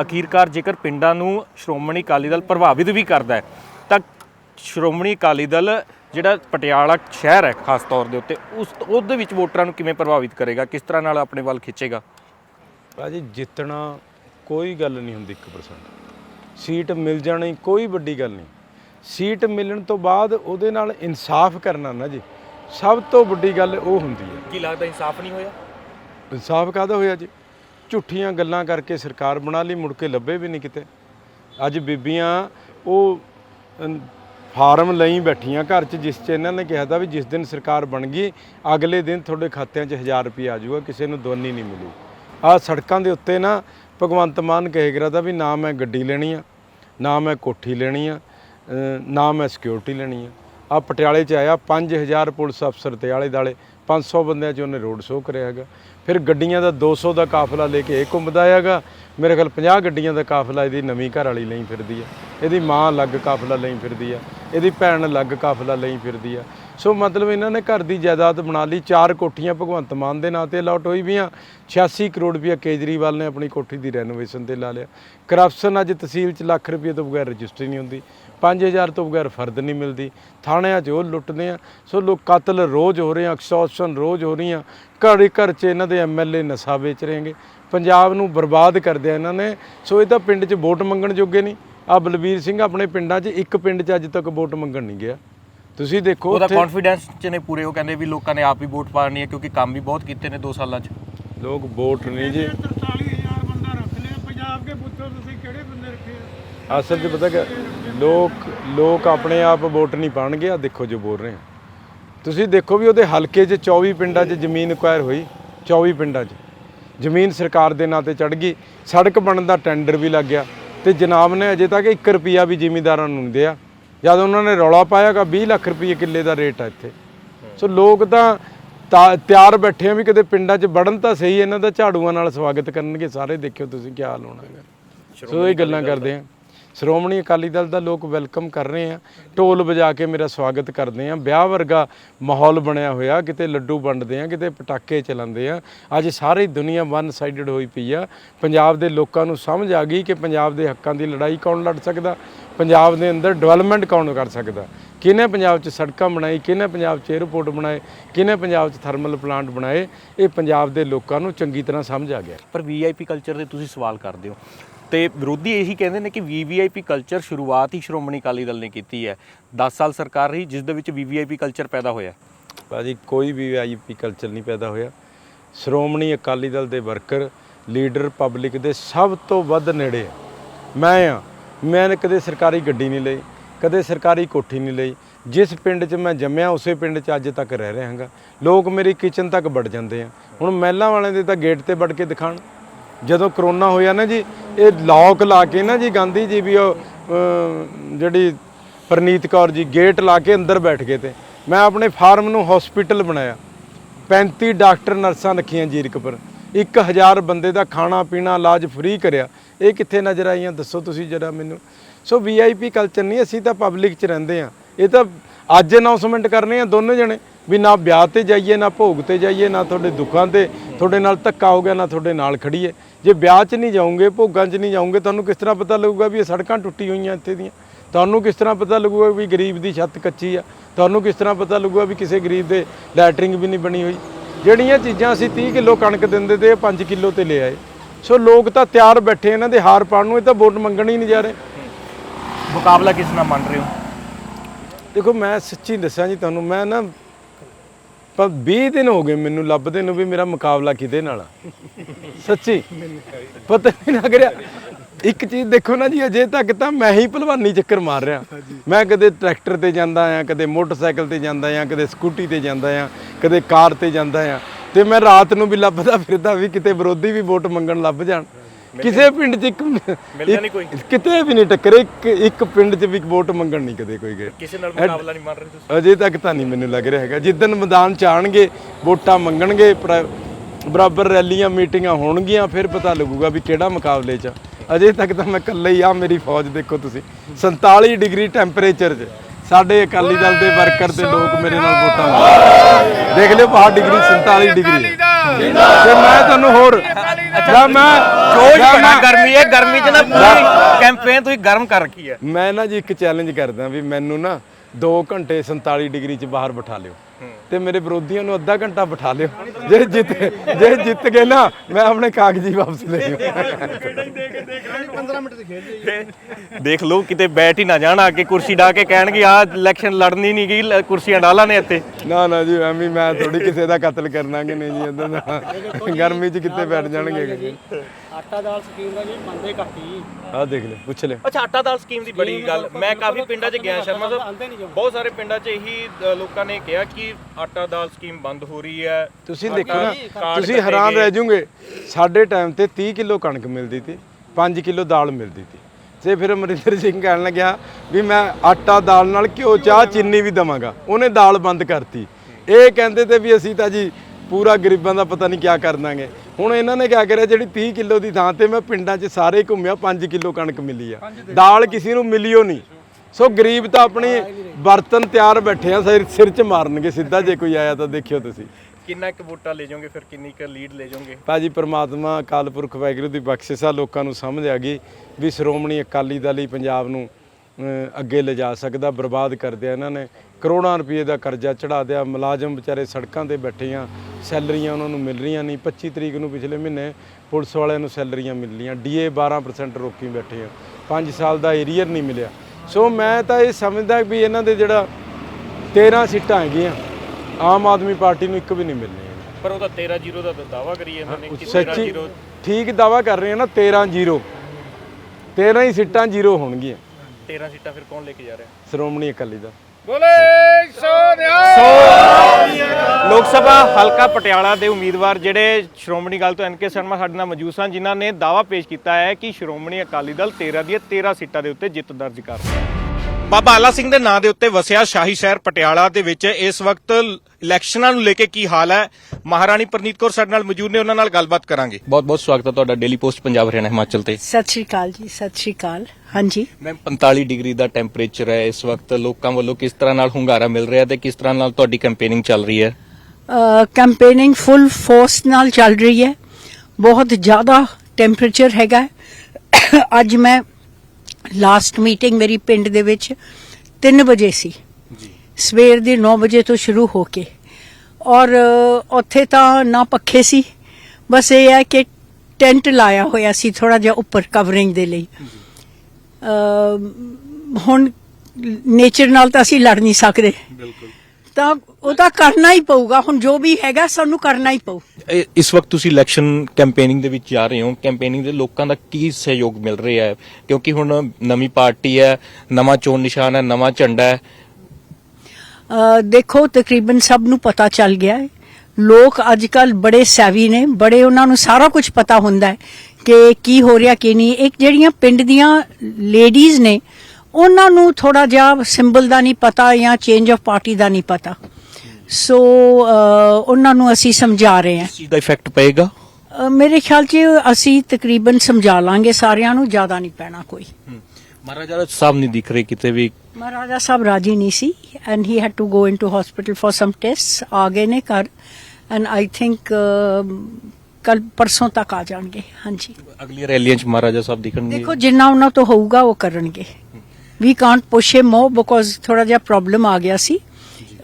ਅਖੀਰਕਾਰ ਜੇਕਰ ਪਿੰਡਾਂ ਨੂੰ ਸ਼੍ਰੋਮਣੀ ਅਕਾਲੀ ਦਲ ਪ੍ਰਭਾਵਿਤ ਵੀ ਕਰਦਾ ਹੈ ਤਾਂ ਸ਼੍ਰੋਮਣੀ ਅਕਾਲੀ ਦਲ ਜਿਹੜਾ ਪਟਿਆਲਾ ਸ਼ਹਿਰ ਹੈ ਖਾਸ ਤੌਰ ਦੇ ਉੱਤੇ ਉਸ ਉਹਦੇ ਵਿੱਚ ਵੋਟਰਾਂ ਨੂੰ ਕਿਵੇਂ ਪ੍ਰਭਾਵਿਤ ਕਰੇਗਾ? ਕਿਸ ਤਰ੍ਹਾਂ ਨਾਲ ਆਪਣੇ ਵੱਲ ਖਿੱਚੇਗਾ? ਭਾਜੀ ਜਿੱਤਣਾ ਕੋਈ ਗੱਲ ਨਹੀਂ ਹੁੰਦੀ 1% ਸੀਟ ਮਿਲ ਜਾਣੀ ਕੋਈ ਵੱਡੀ ਗੱਲ ਨਹੀਂ। ਸੀਟ ਮਿਲਣ ਤੋਂ ਬਾਅਦ ਉਹਦੇ ਨਾਲ ਇਨਸਾਫ ਕਰਨਾ ਨਾ ਜੀ। ਸਭ ਤੋਂ ਵੱਡੀ ਗੱਲ ਉਹ ਹੁੰਦੀ ਹੈ। ਕੀ ਲੱਗਦਾ ਇਨਸਾਫ ਨਹੀਂ ਹੋਇਆ? ਇਨਸਾਫ ਕਾਹਦਾ ਹੋਇਆ ਜੀ? ਝੂਠੀਆਂ ਗੱਲਾਂ ਕਰਕੇ ਸਰਕਾਰ ਬਣਾ ਲਈ ਮੁੜ ਕੇ ਲੱਭੇ ਵੀ ਨਹੀਂ ਕਿਤੇ। ਅੱਜ ਬੀਬੀਆਂ ਉਹ ਫਾਰਮ ਲਈ ਬੈਠੀਆਂ ਘਰ 'ਚ ਜਿਸ 'ਚ ਇਹਨਾਂ ਨੇ ਕਿਹਾ ਤਾਂ ਵੀ ਜਿਸ ਦਿਨ ਸਰਕਾਰ ਬਣ ਗਈ ਅਗਲੇ ਦਿਨ ਤੁਹਾਡੇ ਖਾਤਿਆਂ 'ਚ 1000 ਰੁਪਏ ਆ ਜਾਊਗਾ ਕਿਸੇ ਨੂੰ ਦੋਨੀ ਨਹੀਂ ਮਿਲੂ। ਆ ਸੜਕਾਂ ਦੇ ਉੱਤੇ ਨਾ ਭਗਵੰਤ ਮਾਨ ਕਹੇ ਕਰਾ ਤਾਂ ਵੀ ਨਾ ਮੈਂ ਗੱਡੀ ਲੈਣੀ ਆ ਨਾ ਮੈਂ ਕੋਠੀ ਲੈਣੀ ਆ ਨਾ ਮੈਂ ਸਿਕਿਉਰਿਟੀ ਲੈਣੀ ਆ। ਆ ਪਟਿਆਲੇ 'ਚ ਆਇਆ 5000 ਪੁਲਿਸ ਅਫਸਰ ਤੇ ਆਲੇ ਦਾਲੇ 500 ਬੰਦਿਆਂ 'ਚ ਉਹਨੇ ਰੋਡ ਸ਼ੋਅ ਕਰਿਆ ਹੈਗਾ। ਫਿਰ ਗੱਡੀਆਂ ਦਾ 200 ਦਾ ਕਾਫਲਾ ਲੈ ਕੇ ਇਹ ਘੁੰਮਦਾ ਹੈਗਾ। ਮੇਰੇ ਖਿਆਲ 50 ਗੱਡੀਆਂ ਦਾ ਕਾਫਲਾ ਇਹਦੀ ਨਵੀਂ ਘਰ ਵਾਲੀ ਲਈ ਫਿਰਦੀ ਆ। ਇਹਦੀ ਮਾਂ ਅਲੱਗ ਕਾਫਲਾ ਲਈ ਫਿਰਦੀ ਆ। ਇਹਦੀ ਭੈਣ ਅਲੱਗ ਕਾਫਲਾ ਲਈ ਫਿਰਦੀ ਆ। ਸੋ ਮਤਲਬ ਇਹਨਾਂ ਨੇ ਘਰ ਦੀ ਜਾਇਦਾਦ ਬਣਾ ਲਈ, ਚਾਰ ਕੋਠੀਆਂ ਭਗਵੰਤ ਮਾਨ ਦੇ ਨਾਂ ਤੇ ਅਲਾਟ ਹੋਈ ਵੀਆਂ 86 ਕਰੋੜ ਰੁਪਇਆ ਕੇਜਰੀਵਾਲ ਨੇ ਆਪਣੀ ਕੋਠੀ ਦੀ ਰੈਨੋਵੇਸ਼ਨ ਤੇ ਲਾ ਲਿਆ। ਕਰਪਸ਼ਨ ਅੱਜ ਤਹਿਸੀਲ 'ਚ ਲੱਖ ਰੁਪਏ ਤੋਂ ਬਗੈਰ ਰਜਿਸਟਰੀ ਨਹੀਂ ਹੁੰਦੀ 5000 ਤੋਂ ਬਗੈਰ ਫਰਦ ਨਹੀਂ ਮਿਲਦੀ, ਥਾਣਿਆਂ 'ਚ ਉਹ ਲੁੱਟਦੇ ਆ। ਸੋ ਲੋਕ ਕਤਲ ਰੋਜ਼ ਹੋ ਰਹੇ ਆ ਐਕਸਟੋਰਸ਼ਨ ਰੋਜ਼ ਹੋ ਰਹੀਆਂ, ਘਰ ਘਰ 'ਚ ਇਹਨਾਂ ਦੇ ਐਮਐਲਏ ਨਸ਼ਾ ਵੇਚ ਰਹੇਗੇ ਪੰਜਾਬ ਨੂੰ ਬਰਬਾਦ ਕਰਦੇ ਆ ਇਹਨਾਂ ਨੇ, ਸੋ ਇਹ ਤਾਂ ਪਿੰਡ 'ਚ ਵੋਟ ਮੰਗਣ ਜੋਗੇ ਨਹੀਂ। ਆ ਬਲਬੀਰ ਸਿੰਘ ਆਪਣੇ ਪਿੰਡਾਂ 'ਚ, ਇੱਕ ਪਿੰਡ 'ਚ ਅੱਜ ਤੱਕ ਵੋਟ ਮੰਗਣ ਨਹੀਂ ਗਿਆ। ਤੁਸੀਂ ਦੇਖੋ ਉਹਦਾ ਉੱਥੇ ਕੌਨਫੀਡੈਂਸ ਚ ਨੇ ਪੂਰੇ ਉਹ ਕਹਿੰਦੇ ਵੀ ਲੋਕਾਂ ਨੇ ਆਪ ਹੀ ਵੋਟ ਪਾਣੀ ਹੈ ਕਿਉਂਕਿ ਕੰਮ ਵੀ ਬਹੁਤ ਕੀਤੇ ਨੇ 2 ਸਾਲਾਂ ਚ। ਲੋਕ ਵੋਟ ਨਹੀਂ ਜੀ। 43000 ਬੰਦਾ ਰੱਖ ਲਿਆ ਪੰਜਾਬ ਕੇ ਪੁੱਛੋ ਤੁਸੀਂ ਕਿਹੜੇ ਬੰਦੇ ਰੱਖੇ ਆ? ਅਸਲ 'ਚ ਪਤਾ ਕਿ ਲੋਕ ਲੋਕ ਆਪਣੇ ਆਪ ਵੋਟ ਨਹੀਂ ਪਾਣਗੇ ਆ ਦੇਖੋ ਜੋ ਬੋਲ ਰਹੇ ਆ। ਤੁਸੀਂ ਦੇਖੋ ਵੀ ਉਹਦੇ ਹਲਕੇ 'ਚ 24 ਪਿੰਡਾਂ 'ਚ ਜ਼ਮੀਨ ਅਕਵਾਇਰ ਹੋਈ 24 ਪਿੰਡਾਂ 'ਚ। ਜ਼ਮੀਨ ਸਰਕਾਰ ਦੇ ਨਾਂ ਤੇ ਚੜ ਗਈ ਸੜਕ ਬਣਨ ਦਾ ਟੈਂਡਰ ਵੀ ਲੱਗ ਗਿਆ ਤੇ ਜਨਾਬ ਨੇ ਅਜੇ ਤੱਕ 1 ਰੁਪਿਆ ਵੀ ਜ਼ਿਮੀਂਦਾਰਾਂ ਨੂੰ ਨਹੀਂ ਦਿਆ। ਜਦ ਉਹਨਾਂ ਨੇ ਰੌਲਾ ਪਾਇਆਗਾ 20 ਲੱਖ ਰੁਪਏ ਕਿੱਲੇ ਦਾ ਰੇਟ ਆ ਇੱਥੇ। ਸੋ ਲੋਕ ਤਾਂ ਤਿਆਰ ਬੈਠੇ ਆ ਵੀ ਕਿਤੇ ਪਿੰਡਾਂ 'ਚ ਵੜਨ ਤਾਂ ਸਹੀ ਇਹਨਾਂ ਦਾ ਝਾੜੂਆਂ ਨਾਲ ਸਵਾਗਤ ਕਰਨਗੇ ਸਾਰੇ ਦੇਖਿਓ ਤੁਸੀਂ ਕੀ ਹਾਲ ਹੋਣਾ ਸੋ ਇਹ ਗੱਲਾਂ ਕਰਦੇ ਆ। ਸ਼੍ਰੋਮਣੀ ਅਕਾਲੀ ਦਲ ਦਾ ਲੋਕ ਵੈਲਕਮ ਕਰ ਰਹੇ ਆ। ਢੋਲ ਵਜਾ ਕੇ ਮੇਰਾ ਸਵਾਗਤ ਕਰਦੇ ਆ। ਵਿਆਹ ਵਰਗਾ ਮਾਹੌਲ ਬਣਿਆ ਹੋਇਆ। ਕਿਤੇ ਲੱਡੂ ਵੰਡਦੇ ਆ, ਕਿਤੇ ਪਟਾਕੇ ਚਲਾਉਂਦੇ ਆ। ਅੱਜ ਸਾਰੀ ਦੁਨੀਆ ਵਨ ਸਾਈਡਡ ਹੋਈ ਪਈ ਆ। ਪੰਜਾਬ ਦੇ ਲੋਕਾਂ ਨੂੰ ਸਮਝ ਆ ਗਈ ਕਿ ਪੰਜਾਬ ਦੇ ਹੱਕਾਂ ਦੀ ਲੜਾਈ ਕੌਣ ਲੜ ਸਕਦਾ? ਪੰਜਾਬ ਦੇ ਅੰਦਰ ਡਿਵੈਲਪਮੈਂਟ ਕੌਣ ਕਰ ਸਕਦਾ? ਕਿਹਨੇ ਪੰਜਾਬ 'ਚ ਸੜਕਾਂ ਬਣਾਈ? ਕਿਹਨੇ ਪੰਜਾਬ 'ਚ 에ਅਰਪੋਰਟ ਬਣਾਏ? ਕਿਹਨੇ ਪੰਜਾਬ 'ਚ ਥਰਮਲ ਪਲਾਂਟ ਬਣਾਏ? ਇਹ ਪੰਜਾਬ ਦੇ ਲੋਕਾਂ ਨੂੰ ਚੰਗੀ ਤਰ੍ਹਾਂ ਸਮਝ ਆ ਗਿਆ। ਪਰ ਵੀਆਈਪੀ ਕਲਚਰ ਦੇ ਤੁਸੀਂ ਸਵਾਲ ਕਰਦੇ ਹੋ। ਤੇ ਵਿਰੋਧੀ ਇਹੀ ਕਹਿੰਦੇ ਨੇ ਕਿ ਵੀਵੀਆਈਪੀ ਕਲਚਰ ਸ਼ੁਰੂਆਤ ਹੀ ਸ਼੍ਰੋਮਣੀ ਅਕਾਲੀ ਦਲ ਨੇ ਕੀਤੀ ਹੈ। 10 ਸਾਲ ਸਰਕਾਰ ਰਹੀ, ਜਿਸ ਦੇ ਵਿੱਚ ਵੀਵੀਆਈਪੀ ਕਲਚਰ ਪੈਦਾ ਹੋਇਆ। ਭਾਜੀ, ਕੋਈ ਵੀ ਆਈਪੀ ਕਲਚਰ ਨਹੀਂ ਪੈਦਾ ਹੋਇਆ। ਸ਼੍ਰੋਮਣੀ ਅਕਾਲੀ ਦਲ ਦੇ ਵਰਕਰ, ਲੀਡਰ, ਪਬਲਿਕ ਦੇ ਸਭ ਤੋਂ ਵੱਧ ਨੇੜੇ ਆ। ਮੈਂ ਆ। ਮੈਂ ਕਦੇ ਸਰਕਾਰੀ ਗੱਡੀ ਨਹੀਂ ਲਈ, ਕਦੇ ਸਰਕਾਰੀ ਕੋਠੀ ਨਹੀਂ ਲਈ। ਜਿਸ ਪਿੰਡ 'ਚ ਮੈਂ ਜੰਮਿਆ, ਉਸੇ ਪਿੰਡ 'ਚ ਅੱਜ ਤੱਕ ਰਹਿ ਰਿਹਾ ਹਾਂਗਾ। ਲੋਕ ਮੇਰੀ ਕਿਚਨ ਤੱਕ ਵੜ ਜਾਂਦੇ ਆ। ਹੁਣ ਮਹਿਲਾਂ ਵਾਲਿਆਂ ਦੇ ਤਾਂ ਗੇਟ ਤੇ ਵੜ ਕੇ ਦਿਖਾਣ। ਜਦੋਂ ਕਰੋਨਾ ਹੋਇਆ ਨਾ ਜੀ, ਇਹ ਲੌਕ ਲਾ ਕੇ ਨਾ ਜੀ ਗਾਂਧੀ ਜੀ ਵੀ ਉਹ ਜਿਹੜੀ ਪ੍ਰਨੀਤ ਕੌਰ ਜੀ ਗੇਟ ਲਾ ਕੇ ਅੰਦਰ ਬੈਠ ਗਏ ਤੇ। ਮੈਂ ਆਪਣੇ ਫਾਰਮ ਨੂੰ ਹਸਪੀਟਲ ਬਣਾਇਆ। 35 ਡਾਕਟਰ ਨਰਸਾਂ ਰੱਖੀਆਂ ਜੀਰਕਪੁਰ। 1000 ਬੰਦੇ ਦਾ ਖਾਣਾ ਪੀਣਾ, ਇਲਾਜ ਫ੍ਰੀ ਕਰਿਆ। ਇਹ ਕਿੱਥੇ ਨਜ਼ਰ ਆਈਆਂ? ਦੱਸੋ ਤੁਸੀਂ ਜਰਾ ਮੈਨੂੰ। ਸੋ ਵੀਆਈਪੀ ਕਲਚਰ ਨਹੀਂ, ਅਸੀਂ ਤਾਂ ਪਬਲਿਕ 'ਚ ਰਹਿੰਦੇ ਆ ਇਹ ਤਾਂ ਅੱਜ ਅਨਾਉਂਸਮੈਂਟ ਕਰਨੇ ਆ ਦੋਨੋਂ ਜਣੇ ਵੀ ਨਾ ਵਿਆਹ ਤੇ ਜਾਈਏ, ਨਾ ਭੋਗ ਤੇ ਜਾਈਏ, ਨਾ ਤੁਹਾਡੇ ਦੁੱਖਾਂ ਤੇ। ਤੁਹਾਡੇ ਨਾਲ ਧੱਕਾ ਹੋ ਗਿਆ, ਨਾ ਤੁਹਾਡੇ ਨਾਲ ਖੜੀਏ। ਜੇ ਵਿਆਹ 'ਚ ਨਹੀਂ ਜਾਓਗੇ ਭੋਗਾਂ 'ਚ ਨਹੀਂ ਜਾਓਗੇ ਤੁਹਾਨੂੰ ਕਿਸ ਤਰ੍ਹਾਂ ਪਤਾ ਲੱਗੂਗਾ ਵੀ ਇਹ ਸੜਕਾਂ ਟੁੱਟੀ ਹੋਈਆਂ ਇੱਥੇ ਦੀਆਂ? ਤੁਹਾਨੂੰ ਕਿਸ ਤਰ੍ਹਾਂ ਪਤਾ ਲੱਗੂਗਾ ਵੀ ਗਰੀਬ ਦੀ ਛੱਤ ਕੱਚੀ ਆ? ਤੁਹਾਨੂੰ ਕਿਸ ਤਰ੍ਹਾਂ ਪਤਾ ਲੱਗੂਗਾ ਵੀ ਕਿਸੇ ਗਰੀਬ ਦੇ ਲੈਟਰਿੰਗ ਵੀ ਨਹੀਂ ਬਣੀ ਹੋਈ? ਜਿਹੜੀਆਂ ਚੀਜ਼ਾਂ ਅਸੀਂ 30 ਕਿਲੋ ਕਣਕ ਦਿੰਦੇ ਤੇ ਇਹ 5 ਕਿਲੋ ਤੇ ਲੈ ਆਏ ਸੋ ਲੋਕ ਤਾਂ ਤਿਆਰ ਬੈਠੇ ਇਹਨਾਂ ਦੇ ਹਾਰ ਪਾਉਣ ਨੂੰ ਇਹ ਤਾਂ ਵੋਟ ਮੰਗਣ ਹੀ ਨਹੀਂ ਜਾ ਰਹੇ। ਮੁਕਾਬਲਾ ਕਿਸ ਨਾਲ ਮੰਨ ਰਹੇ ਹੋ? ਦੇਖੋ ਮੈਂ ਸੱਚੀ ਦੱਸਾਂ ਜੀ ਤੁਹਾਨੂੰ ਮੈਂ ਨਾ ਪਰ 20 ਦਿਨ ਹੋ ਗਏ ਮੈਨੂੰ ਲੱਭਦੇ ਨੂੰ ਵੀ ਮੇਰਾ ਮੁਕਾਬਲਾ ਕਿਹਦੇ ਨਾਲ ਆ? ਸੱਚੀ? ਪਤਾ ਨਹੀਂ ਲੱਗ ਰਿਹਾ। ਇੱਕ ਚੀਜ਼ ਦੇਖੋ ਨਾ ਜੀ, ਅਜੇ ਤੱਕ ਤਾਂ ਮੈਂ ਹੀ ਭਲਵਾਨੀ ਚੱਕਰ ਮਾਰ ਰਿਹਾ। ਮੈਂ ਕਦੇ ਟਰੈਕਟਰ ਤੇ ਜਾਂਦਾ ਆ, ਕਦੇ ਮੋਟਰਸਾਈਕਲ ਤੇ ਜਾਂਦਾ ਆ, ਕਦੇ ਸਕੂਟੀ ਤੇ ਜਾਂਦਾ ਆ, ਕਦੇ ਕਾਰ ਤੇ ਜਾਂਦਾ ਆ। ਤੇ ਮੈਂ ਰਾਤ ਨੂੰ ਵੀ ਲੱਭਦਾ ਫਿਰਦਾ ਵੀ ਕਿਤੇ ਵਿਰੋਧੀ ਵੀ ਵੋਟ ਮੰਗਣ ਲੱਭ ਜਾਣ। ਕਿਸੇ ਪਿੰਡ 'ਚ ਇੱਕ ਮਿਲਦਾ ਨਹੀਂ ਕੋਈ? ਕਿਤੇ ਵੀ ਨਹੀਂ ਟੱਕਰੇ ਇੱਕ ਇੱਕ ਪਿੰਡ 'ਚ ਵੀ ਵੋਟ ਮੰਗਣ ਨਹੀਂ ਕਦੇ ਕੋਈ ਗਏ। ਕਿਸੇ ਨਾਲ ਮੁਕਾਬਲਾ ਨਹੀਂ ਮੰਨ ਰਹੇ ਤੁਸੀਂ? ਅਜੇ ਤੱਕ ਤਾਂ ਨਹੀਂ ਮੈਨੂੰ ਲੱਗ ਰਿਹਾ ਹੈਗਾ। ਜਿੱਦਨ ਮੈਦਾਨ ਚ ਆਣਗੇ ਵੋਟਾਂ ਮੰਗਣਗੇ ਪ੍ਰ- ਬਰਾਬਰ ਰੈਲੀਆਂ ਮੀਟਿੰਗਾਂ ਹੋਣਗੀਆਂ ਫਿਰ ਪਤਾ ਲੱਗੂਗਾ ਵੀ ਕਿਹੜਾ ਮੁਕਾਬਲੇ 'ਚ ਆ। ਅਜੇ ਤੱਕ ਤਾਂ ਮੈਂ ਇਕੱਲਾ ਹੀ ਆ ਮੇਰੀ ਫੌਜ ਦੇਖੋ ਤੁਸੀਂ। 47 ਡਿਗਰੀ ਟੈਂਪਰੇਚਰ 'ਚ ਸਾਡੇ ਅਕਾਲੀ ਦਲ ਦੇ ਵਰਕਰ ਤੇ ਲੋਕ ਮੇਰੇ ਨਾਲ ਵੋਟਾਂ ਮੰਗਦੇ ਦੇਖ ਲਿਓ ਬਾਹਰ ਡਿਗਰੀ 47 ਡਿਗਰੀ। ਹੈ। ਤੇ ਮੈਂ ਤੁਹਾਨੂੰ ਹੋਰ ਜਾਂ ਮੈਂ ਰੋਜ਼ ਜਾਂ ਬੜਾ ਮੈਂ- ਗਰਮੀ ਹੈ ਗਰਮੀ 'ਚ ਨਾ ਪੂਰੀ ਕੈਂਪੇਨ ਤੁਸੀਂ ਗਰਮ ਕਰ ਰੱਖੀ ਹੈ। ਮੈਂ ਨਾ ਜੀ ਇੱਕ ਚੈਲੰਜ ਕਰਦਾ ਵੀ ਮੈਨੂੰ ਨਾ 2 ਘੰਟੇ 47 ਡਿਗਰੀ 'ਚ ਬਾਹਰ ਬਿਠਾ ਲਿਓ। ਤੇ ਮੇਰੇ ਵਿਰੋਧੀਆਂ ਨੂੰ ਅੱਧਾ ਘੰਟਾ ਬਿਠਾ ਲਿਓ। ਜੇ ਜਿੱਤ ਜੇ ਜਿੱਤ ਗਏ ਨਾ ਮੈਂ ਆਪਣੇ ਕਾਗਜ਼ੀ ਵਾਪਸ ਲੈ ਦੇਖ ਲਓ ਕਿਤੇ ਬੈਠ ਹੀ ਨਾ ਜਾਣ ਅੱਗੇ ਕੁਰਸੀ ਢਾ ਕੇ ਕਹਿਣਗੇ ਆ ਇਲੈਕਸ਼ਨ ਲੜਨੀ ਨਹੀਂ ਗਈ ਕੁਰਸੀਆਂ ਡਾਲਾਂ ਨੇ ਇੱਥੇ। ਨਾ ਨਾ ਜੀ ਐਵੇਂ ਮੈਂ ਥੋੜੀ ਕਿਸੇ ਦਾ ਕਤਲ ਕਰਨਾ ਕਿ ਨਹੀਂ ਜੀ ਇਦਾਂ ਦਾ ਗਰਮੀ 'ਚ ਕਿੱਥੇ ਬੈਠ ਜਾਣਗੇ। ਆਟਾ ਦਾਲ ਸਕੀਮ ਦਾ ਜੀ ਬੰਦੇ ਘੱਟੀ ਆਹ ਦੇਖ ਲਿਓ ਪੁੱਛ ਲਿਓ ਅੱਛਾ ਆਟਾ ਦਾਲ ਸਕੀਮ ਦੀ ਬੜੀ ਗੱਲ। ਮੈਂ ਕਾਫੀ ਪਿੰਡਾਂ 'ਚ ਗਿਆ ਸ਼ਰਮਾ ਸਾਹਿਬ। ਬਹੁਤ ਸਾਰੇ ਪਿੰਡਾਂ 'ਚ ਇਹੀ ਅ, ਲੋਕਾਂ ਨੇ ਕਿਹਾ ਕਿ ਆਟਾ ਦਾਲ ਸਕੀਮ ਬੰਦ ਹੋ ਰਹੀ ਹੈ। ਤੁਸੀਂ ਦੇਖੋ ਨਾ ਕਾਰਡ ਤੁਸੀਂ ਹੈਰਾਨ। ਰਹਿ ਜਾਓਗੇ। ਸਾਡੇ ਟਾਈਮ ਤੇ 30 ਕਿਲੋ ਕਣਕ ਮਿਲਦੀ ਸੀ 5 ਕਿਲੋ ਦਾਲ ਮਿਲਦੀ ਸੀ। ਤੇ ਫਿਰ ਅਮਰਿੰਦਰ ਸਿੰਘ ਕਹਿਣ ਲੱਗਿਆ ਵੀ ਮੈਂ ਆਟਾ ਦਾਲ ਨਾਲ ਘਿਓ ਚਾਹ ਚੀਨੀ ਵੀ ਦਵਾਂਗਾ। ਉਹਨੇ ਦਾਲ ਬੰਦ ਕਰਤੀ। ਇਹ ਕਹਿੰਦੇ ਤੇ ਵੀ ਅਸੀਂ ਤਾਂ ਜੀ ਪੂਰਾ ਗਰੀਬਾਂ ਦਾ ਪਤਾ ਨਹੀਂ ਕਿਆ ਕਰ ਦਾਂਗੇ। ਹੁਣ ਇਹਨਾਂ ਨੇ ਕਿਆ ਕਰਿਆ ਜਿਹੜੀ 30 ਕਿਲੋ ਦੀ ਥਾਂ ਤੇ ਮੈਂ ਪਿੰਡਾਂ 'ਚ ਸਾਰੇ ਘੁੰਮਿਆ 5 ਕਿਲੋ ਕਣਕ ਮਿਲੀ ਆ। ਦਾਲ ਕਿਸੇ ਨੂੰ ਮਿਲਿਓ ਨਹੀਂ। ਸੋ ਗਰੀਬ ਤਾਂ ਆਪਣੀ ਬਰਤਨ ਤਿਆਰ ਬੈਠੇ ਆ ਸਿਰ 'ਚ ਮਾਰਨਗੇ ਸਿੱਧਾ ਜੇ ਕੋਈ ਆਇਆ ਤਾਂ ਦੇਖਿਓ ਤੁਸੀਂ। ਕਿੰਨਾ ਕੁ ਵੋਟਾਂ ਲੈ ਜਾਓਗੇ ਫਿਰ ਕਿੰਨੀ ਕੁ ਲੀਡ ਲੈ ਜਾਓਗੇ? ਭਾਜੀ ਪ੍ਰਮਾਤਮਾ ਅਕਾਲ ਪੁਰਖ ਵਾਹਿਗੁਰੂ ਦੀ ਬਖਸ਼ਿਸ਼ ਆ ਲੋਕਾਂ ਨੂੰ ਸਮਝ ਆ ਗਈ ਵੀ ਸ਼੍ਰੋਮਣੀ ਅਕਾਲੀ ਦਲ ਹੀ ਪੰਜਾਬ ਨੂੰ ਅੱਗੇ ਲਿਜਾ ਸਕਦਾ ਬਰਬਾਦ ਕਰ ਦਿਆ ਇਹਨਾਂ ਨੇ। ਕਰੋੜਾਂ ਰੁਪਏ ਦਾ ਕਰਜ਼ਾ ਚੜਾ ਦਿਆ। ਮੁਲਾਜ਼ਮ ਵਿਚਾਰੇ ਸੜਕਾਂ ਤੇ ਬੈਠੇ ਆ ਸੈਲਰੀਆਂ ਉਹਨਾਂ ਨੂੰ ਮਿਲ ਰਹੀਆਂ ਨਹੀਂ। 25 ਤਰੀਕ ਨੂੰ ਪਿਛਲੇ ਮਹੀਨੇ ਪੁਲਿਸ ਵਾਲਿਆਂ ਨੂੰ ਸੈਲਰੀਆਂ ਮਿਲ ਰਹੀਆਂ ਡੀਏ 12% ਰੋਕੀ ਬੈਠੇ ਆ 5 ਸਾਲ ਦਾ ਏਰੀਅਰ ਨਹੀਂ ਮਿਲਿਆ। ਸੋ ਮੈਂ ਤਾਂ ਇਹ ਸਮਝਦਾ ਵੀ ਇਹਨਾਂ ਦੇ ਜਿਹੜਾ 13 ਸੀਟਾਂ ਹੈਗੀਆਂ ਆਮ ਆਦਮੀ ਪਾਰਟੀ ਨੂੰ ਇੱਕ ਵੀ ਨਹੀਂ ਮਿਲਣੀ ਪਰ ਉਹ ਤਾਂ 13 ਜ਼ੀਰੋ ਦਾ ਦਾਵਾ ਕਰੀ ਜਾਂਦੇ ਨੇ। ਕਿ 13 ਸੱਚੀ ਜ਼ੀਰੋ ਠੀਕ ਦਾਵਾ ਕਰ ਰਹੇ ਆ ਨਾ 13 0 13 ਹੀ ਸੀਟਾਂ 0 ਹੋਣਗੀਆਂ। 13 ਸੀਟਾਂ ਫਿਰ ਕੌਣ ਲੈ ਕੇ ਜਾ ਰਿਹਾ? ਸ਼੍ਰੋਮਣੀ ਅਕਾਲੀ ਦਲ। ਲੋਕ ਸਭਾ ਹਲਕਾ ਪਟਿਆਲਾ ਦੇ ਉਮੀਦਵਾਰ ਜਿਹੜੇ ਸ਼੍ਰੋਮਣੀ ਗੱਲ ਤੋਂ ਐਨਕੇ ਸ਼ਰਮਾ ਸਾਡੇ ਨਾਲ ਮੌਜੂਦ ਸਨ ਜਿਨ੍ਹਾਂ ਨੇ ਦਾਵਾ ਪੇਸ਼ ਕੀਤਾ ਹੈ ਕਿ ਸ਼੍ਰੋਮਣੀ ਅਕਾਲੀ ਦਲ 13 ਦੀਆਂ 13 ਸੀਟਾਂ ਦੇ ਉੱਤੇ ਜਿੱਤ ਦਰਜ ਕਰ ਰਿਹਾ ਹੈ। ਬਾਬਾ ਆਲਾ ਸਿੰਘ ਦੇ ਨਾਂ ਦੇ ਉੱਤੇ ਵਸਿਆ ਸ਼ਾਹੀ ਸ਼ਹਿਰ ਪਟਿਆਲਾ ਦੇ ਵਿੱਚ ਇਸ ਵਕਤ ਇਲੈਕਸ਼ਨਾਂ ਨੂੰ ਲੈ ਕੇ ਕੀ ਹਾਲ ਹੈ? ਮਹਾਰਾਣੀ ਪ੍ਰਨੀਤ ਕੌਰ ਸਾਡੇ ਨਾਲ ਮੌਜੂਦ ਨੇ ਉਹਨਾਂ ਨਾਲ ਗੱਲਬਾਤ ਕਰਾਂਗੇ। ਬਹੁਤ ਬਹੁਤ ਸਵਾਗਤ ਹੈ ਤੁਹਾਡਾ ਡੇਲੀ ਪੋਸਟ ਪੰਜਾਬ ਹਰਿਆਣਾ ਹਿਮਾਚਲ ਤੇ। ਸਤਿ ਸ਼੍ਰੀ ਅਕਾਲ ਜੀ ਸਤਿ ਸ਼੍ਰੀ ਅਕਾਲ। ਹਾਂਜੀ। ਮੈਮ 45 ਡਿਗਰੀ ਦਾ ਟੈਂਪਰੇਚਰ ਹੈ ਇਸ ਵਕਤ ਲੋਕਾਂ ਵੱਲੋਂ ਕਿਸ ਤਰ੍ਹਾਂ ਨਾਲ ਹੁੰਗਾਰਾ ਮਿਲ ਰਿਹਾ ਤੇ ਕਿਸ ਤਰ੍ਹਾਂ ਨਾਲ ਤੁਹਾਡੀ ਕੈਂਪੇਨਿੰਗ ਚੱਲ ਰਹੀ ਹੈ? ਕੈਂਪੇਨਿੰਗ ਫੁੱਲ ਫੋਰਸ ਨਾਲ ਚੱਲ ਰਹੀ ਹੈ। ਬਹੁਤ ਜ਼ਿਆਦਾ ਟੈਂਪਰੇਚਰ ਹੈਗਾ। ਅੱਜ ਮੈਂ ਲਾਸਟ ਮੀਟਿੰਗ ਮੇਰੀ ਪਿੰਡ ਦੇ ਵਿੱਚ 3 ਵਜੇ ਸੀ। ਸਵੇਰ ਦੇ 9 ਵਜੇ ਤੋਂ ਸ਼ੁਰੂ ਹੋ ਕੇ। ਔਰ ਉੱਥੇ ਤਾਂ ਨਾ ਪੱਖੇ ਸੀ। ਬਸ ਇਹ ਹੈ ਕਿ ਟੈਂਟ ਲਾਇਆ ਹੋਇਆ ਸੀ ਥੋੜਾ ਜਿਹਾ ਉੱਪਰ ਕਵਰਿੰਗ ਦੇ ਲਈ। ਅ, ਹੁਣ ਨੇਚਰ ਨਾਲ ਤਾਂ ਅਸੀਂ ਲੜ ਨਹੀਂ ਸਕਦੇ। ਬਿਲਕੁਲ। ਤਾਂ ਉਹ ਤਾਂ ਕਰਨਾ ਹੀ ਪਊਗਾ। ਹੁਣ ਜੋ ਵੀ ਹੈਗਾ ਸਾਨੂੰ ਕਰਨਾ ਹੀ ਪਊ। ਇਸ ਵਕਤ ਤੁਸੀਂ ਇਲੈਕਸ਼ਨ ਕੈਂਪੇਨਿੰਗ ਦੇ ਵਿੱਚ ਜਾ ਰਹੇ ਹੋ। ਕੈਂਪੇਨਿੰਗ ਦੇ ਲੋਕਾਂ ਦਾ ਕੀ ਸਹਿਯੋਗ ਮਿਲ ਰਿਹਾ ਹੈ? ਕਿਉਂਕਿ ਹੁਣ ਨਵੀਂ ਪਾਰਟੀ ਹੈ ਨਵਾਂ ਚੋਣ ਨਿਸ਼ਾਨ ਹੈ ਨਵਾਂ ਝੰਡਾ ਹੈ। ਅ, ਦੇਖੋ ਤਕਰੀਬਨ ਸਭ ਨੂੰ ਪਤਾ ਚੱਲ ਗਿਆ ਹੈ। ਲੋਕ ਅੱਜ ਕੱਲ ਬੜੇ ਸੈਵੀ ਨੇ ਬੜੇ ਉਹਨਾਂ ਨੂੰ ਸਾਰਾ ਕੁਝ ਪਤਾ ਹੁੰਦਾ ਹੈ ਕਿ ਕੀ ਹੋ ਰਿਹਾ ਕੀ ਨਹੀਂ। ਇੱਕ ਜਿਹੜੀਆਂ ਪਿੰਡ ਦੀਆਂ ਲੇਡੀਜ਼ ਨੇ ਉਹਨਾਂ ਨੂੰ ਥੋੜਾ ਜਿਹਾ ਸਿੰਬਲ ਦਾ ਨਹੀਂ ਪਤਾ ਜਾਂ ਚੇਂਜ ਆਫ ਪਾਰਟੀ ਦਾ ਨਹੀਂ ਪਤਾ। ਸੋ ਉਹਨਾਂ ਨੂੰ ਅਸੀਂ ਸਮਝਾ ਰਹੇ ਹਾਂ। ਇਸ ਚੀਜ਼ ਦਾ ਇਫੈਕਟ ਪਏਗਾ? ਮੇਰੇ ਖਿਆਲ 'ਚ ਅਸੀਂ ਤਕਰੀਬਨ ਸਮਝਾ ਲਾਂਗੇ ਸਾਰਿਆਂ ਨੂੰ ਜ਼ਿਆਦਾ ਨਹੀਂ ਪੈਣਾ ਕੋਈ। ਮਹਾਰਾਜਾ ਸਾਹਿਬ ਨਹੀਂ ਦਿਖ ਰਹੇ ਕਿਤੇ ਵੀ। ਮਹਾਰਾਜਾ ਸਾਹਿਬ ਰਾਜੀ ਨਹੀਂ ਸੀ and he had to go into hospital for some tests ਆ ਗਏ ਨੇ ਘਰ ਐਂਡ ਆਈ ਥਿੰਕ ਕੱਲ ਪਰਸੋਂ ਤੱਕ ਆ ਜਾਣਗੇ ਹਾਂਜੀ। ਅਗਲੀ ਰੈਲੀਆਂ 'ਚ ਮਹਾਰਾਜਾ ਸਾਹਿਬ ਦਿਖਣਗੇ। ਦੇਖੋ ਜਿੰਨਾ ਉਹਨਾਂ ਤੋਂ ਹੋਊਗਾ ਉਹ ਕਰਨਗੇ। We can't push him more because ਥੋੜਾ ਜਿਹਾ ਪ੍ਰੋਬਲਮ ਆ ਗਿਆ ਸੀ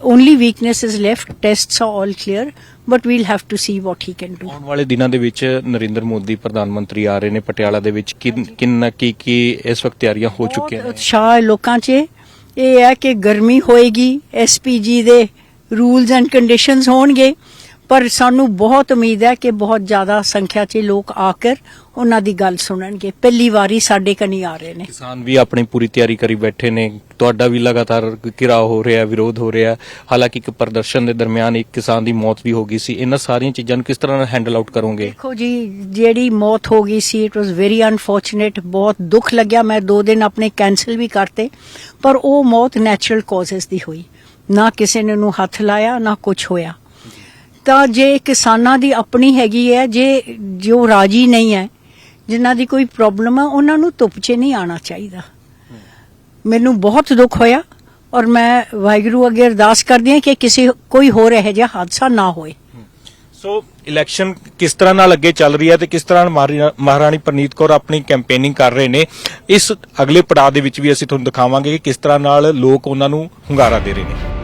only weakness is left tests are all clear but we'll have to see what he can do ਆਉਣ ਵਾਲੇ ਦਿਨਾਂ ਦੇ ਵਿੱਚ ਨਰਿੰਦਰ ਮੋਦੀ ਪ੍ਰਧਾਨ ਮੰਤਰੀ ਆ ਰਹੇ ਨੇ ਪਟਿਆਲਾ ਦੇ ਵਿੱਚ। ਕਿੰਨ- ਕੀ ਕੀ ਇਸ ਵਕਤ ਤਿਆਰੀਆਂ ਹੋ ਚੁੱਕੀਆਂ ਨੇ? ਉਤਸ਼ਾਹ ਲੋਕਾਂ 'ਚ। ਇਹ ਹੈ ਕਿ ਗਰਮੀ ਹੋਏਗੀ। ਐਸਪੀਜੀ ਦੇ ਰੂਲਸ ਐਂਡ ਕੰਡੀਸ਼ਨਸ ਹੋਣਗੇ। ਪਰ ਸਾਨੂੰ ਬਹੁਤ ਉਮੀਦ ਹੈ ਕਿ ਬਹੁਤ ਜ਼ਿਆਦਾ ਸੰਖਿਆ 'ਚ ਲੋਕ ਆ ਕੇ ਉਹਨਾਂ ਦੀ ਗੱਲ ਸੁਣਨਗੇ। ਪਹਿਲੀ ਵਾਰੀ ਸਾਡੇ ਕਨੀ ਆ ਰਹੇ ਨੇ। ਕਿਸਾਨ ਵੀ ਆਪਣੀ ਪੂਰੀ ਤਿਆਰੀ ਕਰੀ ਬੈਠੇ ਨੇ। ਤੁਹਾਡਾ ਵੀ ਲਗਾਤਾਰ ਘਿਰਾਓ ਹੋ ਰਿਹਾ ਵਿਰੋਧ ਹੋ ਰਿਹਾ। ਹਾਲਾਂਕਿ ਇੱਕ ਪ੍ਰਦਰਸ਼ਨ ਦੇ ਦਰਮਿਆਨ ਇੱਕ ਕਿਸਾਨ ਦੀ ਮੌਤ ਵੀ ਹੋ ਗਈ ਸੀ। ਇਹਨਾਂ ਸਾਰੀਆਂ ਚੀਜ਼ਾਂ ਨੂੰ ਕਿਸ ਤਰ੍ਹਾਂ ਨਾਲ ਹੈਂਡਲ ਆਊਟ ਕਰੋਗੇ? ਦੇਖੋ ਜੀ ਜਿਹੜੀ ਮੌਤ ਹੋ ਗਈ ਸੀ ਇਟ ਵਾਸ ਵੈਰੀ ਅਨਫੋਰਚੂਨੇਟ ਬਹੁਤ ਦੁੱਖ ਲੱਗਿਆ। ਮੈਂ ਦੋ ਦਿਨ ਆਪਣੇ ਕੈਨਸਲ ਵੀ ਕਰਤੇ ਪਰ ਉਹ ਮੌਤ ਨੈਚੁਰਲ ਕਾਜ਼ਸ ਦੀ ਹੋਈ। ਨਾ ਕਿਸੇ ਨੇ ਨੂੰ ਹੱਥ ਲਾਇਆ ਨਾ ਕੁਝ ਹੋਇਆ। ਤਾਂ ਜੇ ਕਿਸਾਨਾਂ ਦੀ ਆਪਣੀ ਹੈਗੀ ਹੈ, ਜੇ ਜੋ ਰਾਜੀ ਨਹੀਂ ਹੈ, ਜਿਨ੍ਹਾਂ ਦੀ ਕੋਈ ਪ੍ਰੋਬਲਮ ਹੈ, ਉਹਨਾਂ ਨੂੰ ਧੁੱਪ 'ਚ ਨਹੀਂ ਆਣਾ ਚਾਹੀਦਾ। ਮੈਨੂੰ ਬਹੁਤ ਦੁੱਖ ਹੋਇਆ ਔਰ ਮੈਂ ਵਾਹਿਗੁਰੂ ਅੱਗੇ ਅਰਦਾਸ ਕਰਦੀ ਹਾਂ ਕਿ ਕਿਸੇ ਕੋਈ ਹੋਰ ਇਹ ਜਿਹਾ ਹਾਦਸਾ ਨਾ ਹੋਏ। ਸੋ ਇਲੈਕਸ਼ਨ ਕਿਸ ਤਰ੍ਹਾਂ ਨਾਲ ਅੱਗੇ ਚੱਲ ਰਹੀ ਹੈ ਤੇ ਕਿਸ ਤਰ੍ਹਾਂ ਮਹਾਰਾਣੀ ਪ੍ਰਨੀਤ ਕੌਰ ਆਪਣੀ ਕੈਂਪੇਨਿੰਗ ਕਰ ਰਹੇ ਨੇ? ਇਸ ਅਗਲੇ ਪੜਾਅ ਦੇ ਵਿੱਚ ਵੀ ਅਸੀਂ ਤੁਹਾਨੂੰ ਦਿਖਾਵਾਂਗੇ ਕਿ ਕਿਸ ਤਰ੍ਹਾਂ ਨਾਲ ਲੋਕ ਉਹਨਾਂ ਨੂੰ ਹੁੰਗਾਰਾ ਦੇ ਰਹੇ ਨੇ।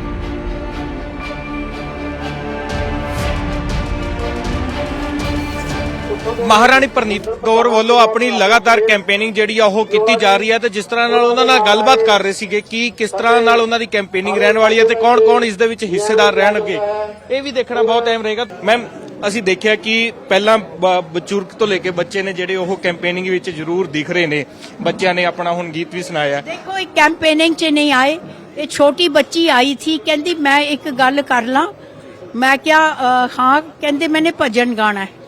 ਮਹਾਰਾਣੀ ਪ੍ਰਨੀਤ ਕੌਰ ਵੱਲੋਂ ਆਪਣੀ ਲਗਾਤਾਰ ਕੈਂਪੇਨਿੰਗ ਜਿਹੜੀ ਆ ਉਹ ਕੀਤੀ ਜਾ ਰਹੀ ਹੈ ਤੇ ਜਿਸ ਤਰ੍ਹਾਂ ਨਾਲ ਉਹਨਾਂ ਨਾਲ ਗੱਲਬਾਤ ਕਰ ਰਹੇ ਸੀਗੇ ਕਿ ਕਿਸ ਤਰ੍ਹਾਂ ਨਾਲ ਉਹਨਾਂ ਦੀ ਕੈਂਪੇਨਿੰਗ ਰਹਿਣ ਵਾਲੀ ਹੈ ਤੇ ਕੌਣ-ਕੌਣ ਇਸ ਦੇ ਵਿੱਚ ਹਿੱਸੇਦਾਰ ਰਹਿਣਗੇ ਇਹ ਵੀ ਦੇਖਣਾ ਬਹੁਤ ਅਹਿਮ ਰਹੇਗਾ। ਮੈਮ ਅਸੀਂ ਦੇਖਿਆ ਕਿ ਪਹਿਲਾਂ ਬਜ਼ੁਰਗ ਤੋਂ ਲੈ ਕੇ ਬੱਚੇ ਨੇ ਜਿਹੜੇ ਉਹ ਕੈਂਪੇਨਿੰਗ ਵਿੱਚ ਜ਼ਰੂਰ ਦਿਖ ਰਹੇ ਨੇ। ਬੱਚਿਆਂ ਨੇ ਆਪਣਾ ਹੁਣ ਗੀਤ ਵੀ ਸੁਣਾਇਆ। ਦੇਖੋ, ਇਹ ਕੈਂਪੇਨਿੰਗ 'ਚ ਨਹੀਂ ਆਏ। ਇਹ ਛੋਟੀ ਬੱਚੀ ਆਈ ਸੀ, ਕਹਿੰਦੀ ਮੈਂ ਇੱਕ ਗੱਲ ਕਰ ਲਾਂ। ਮੈਂ ਕਿਹਾ ਹਾਂ, ਕਹਿੰਦੇ ਮੈਨੇ ਭਜਨ ਗਾਣਾ ਹੈ।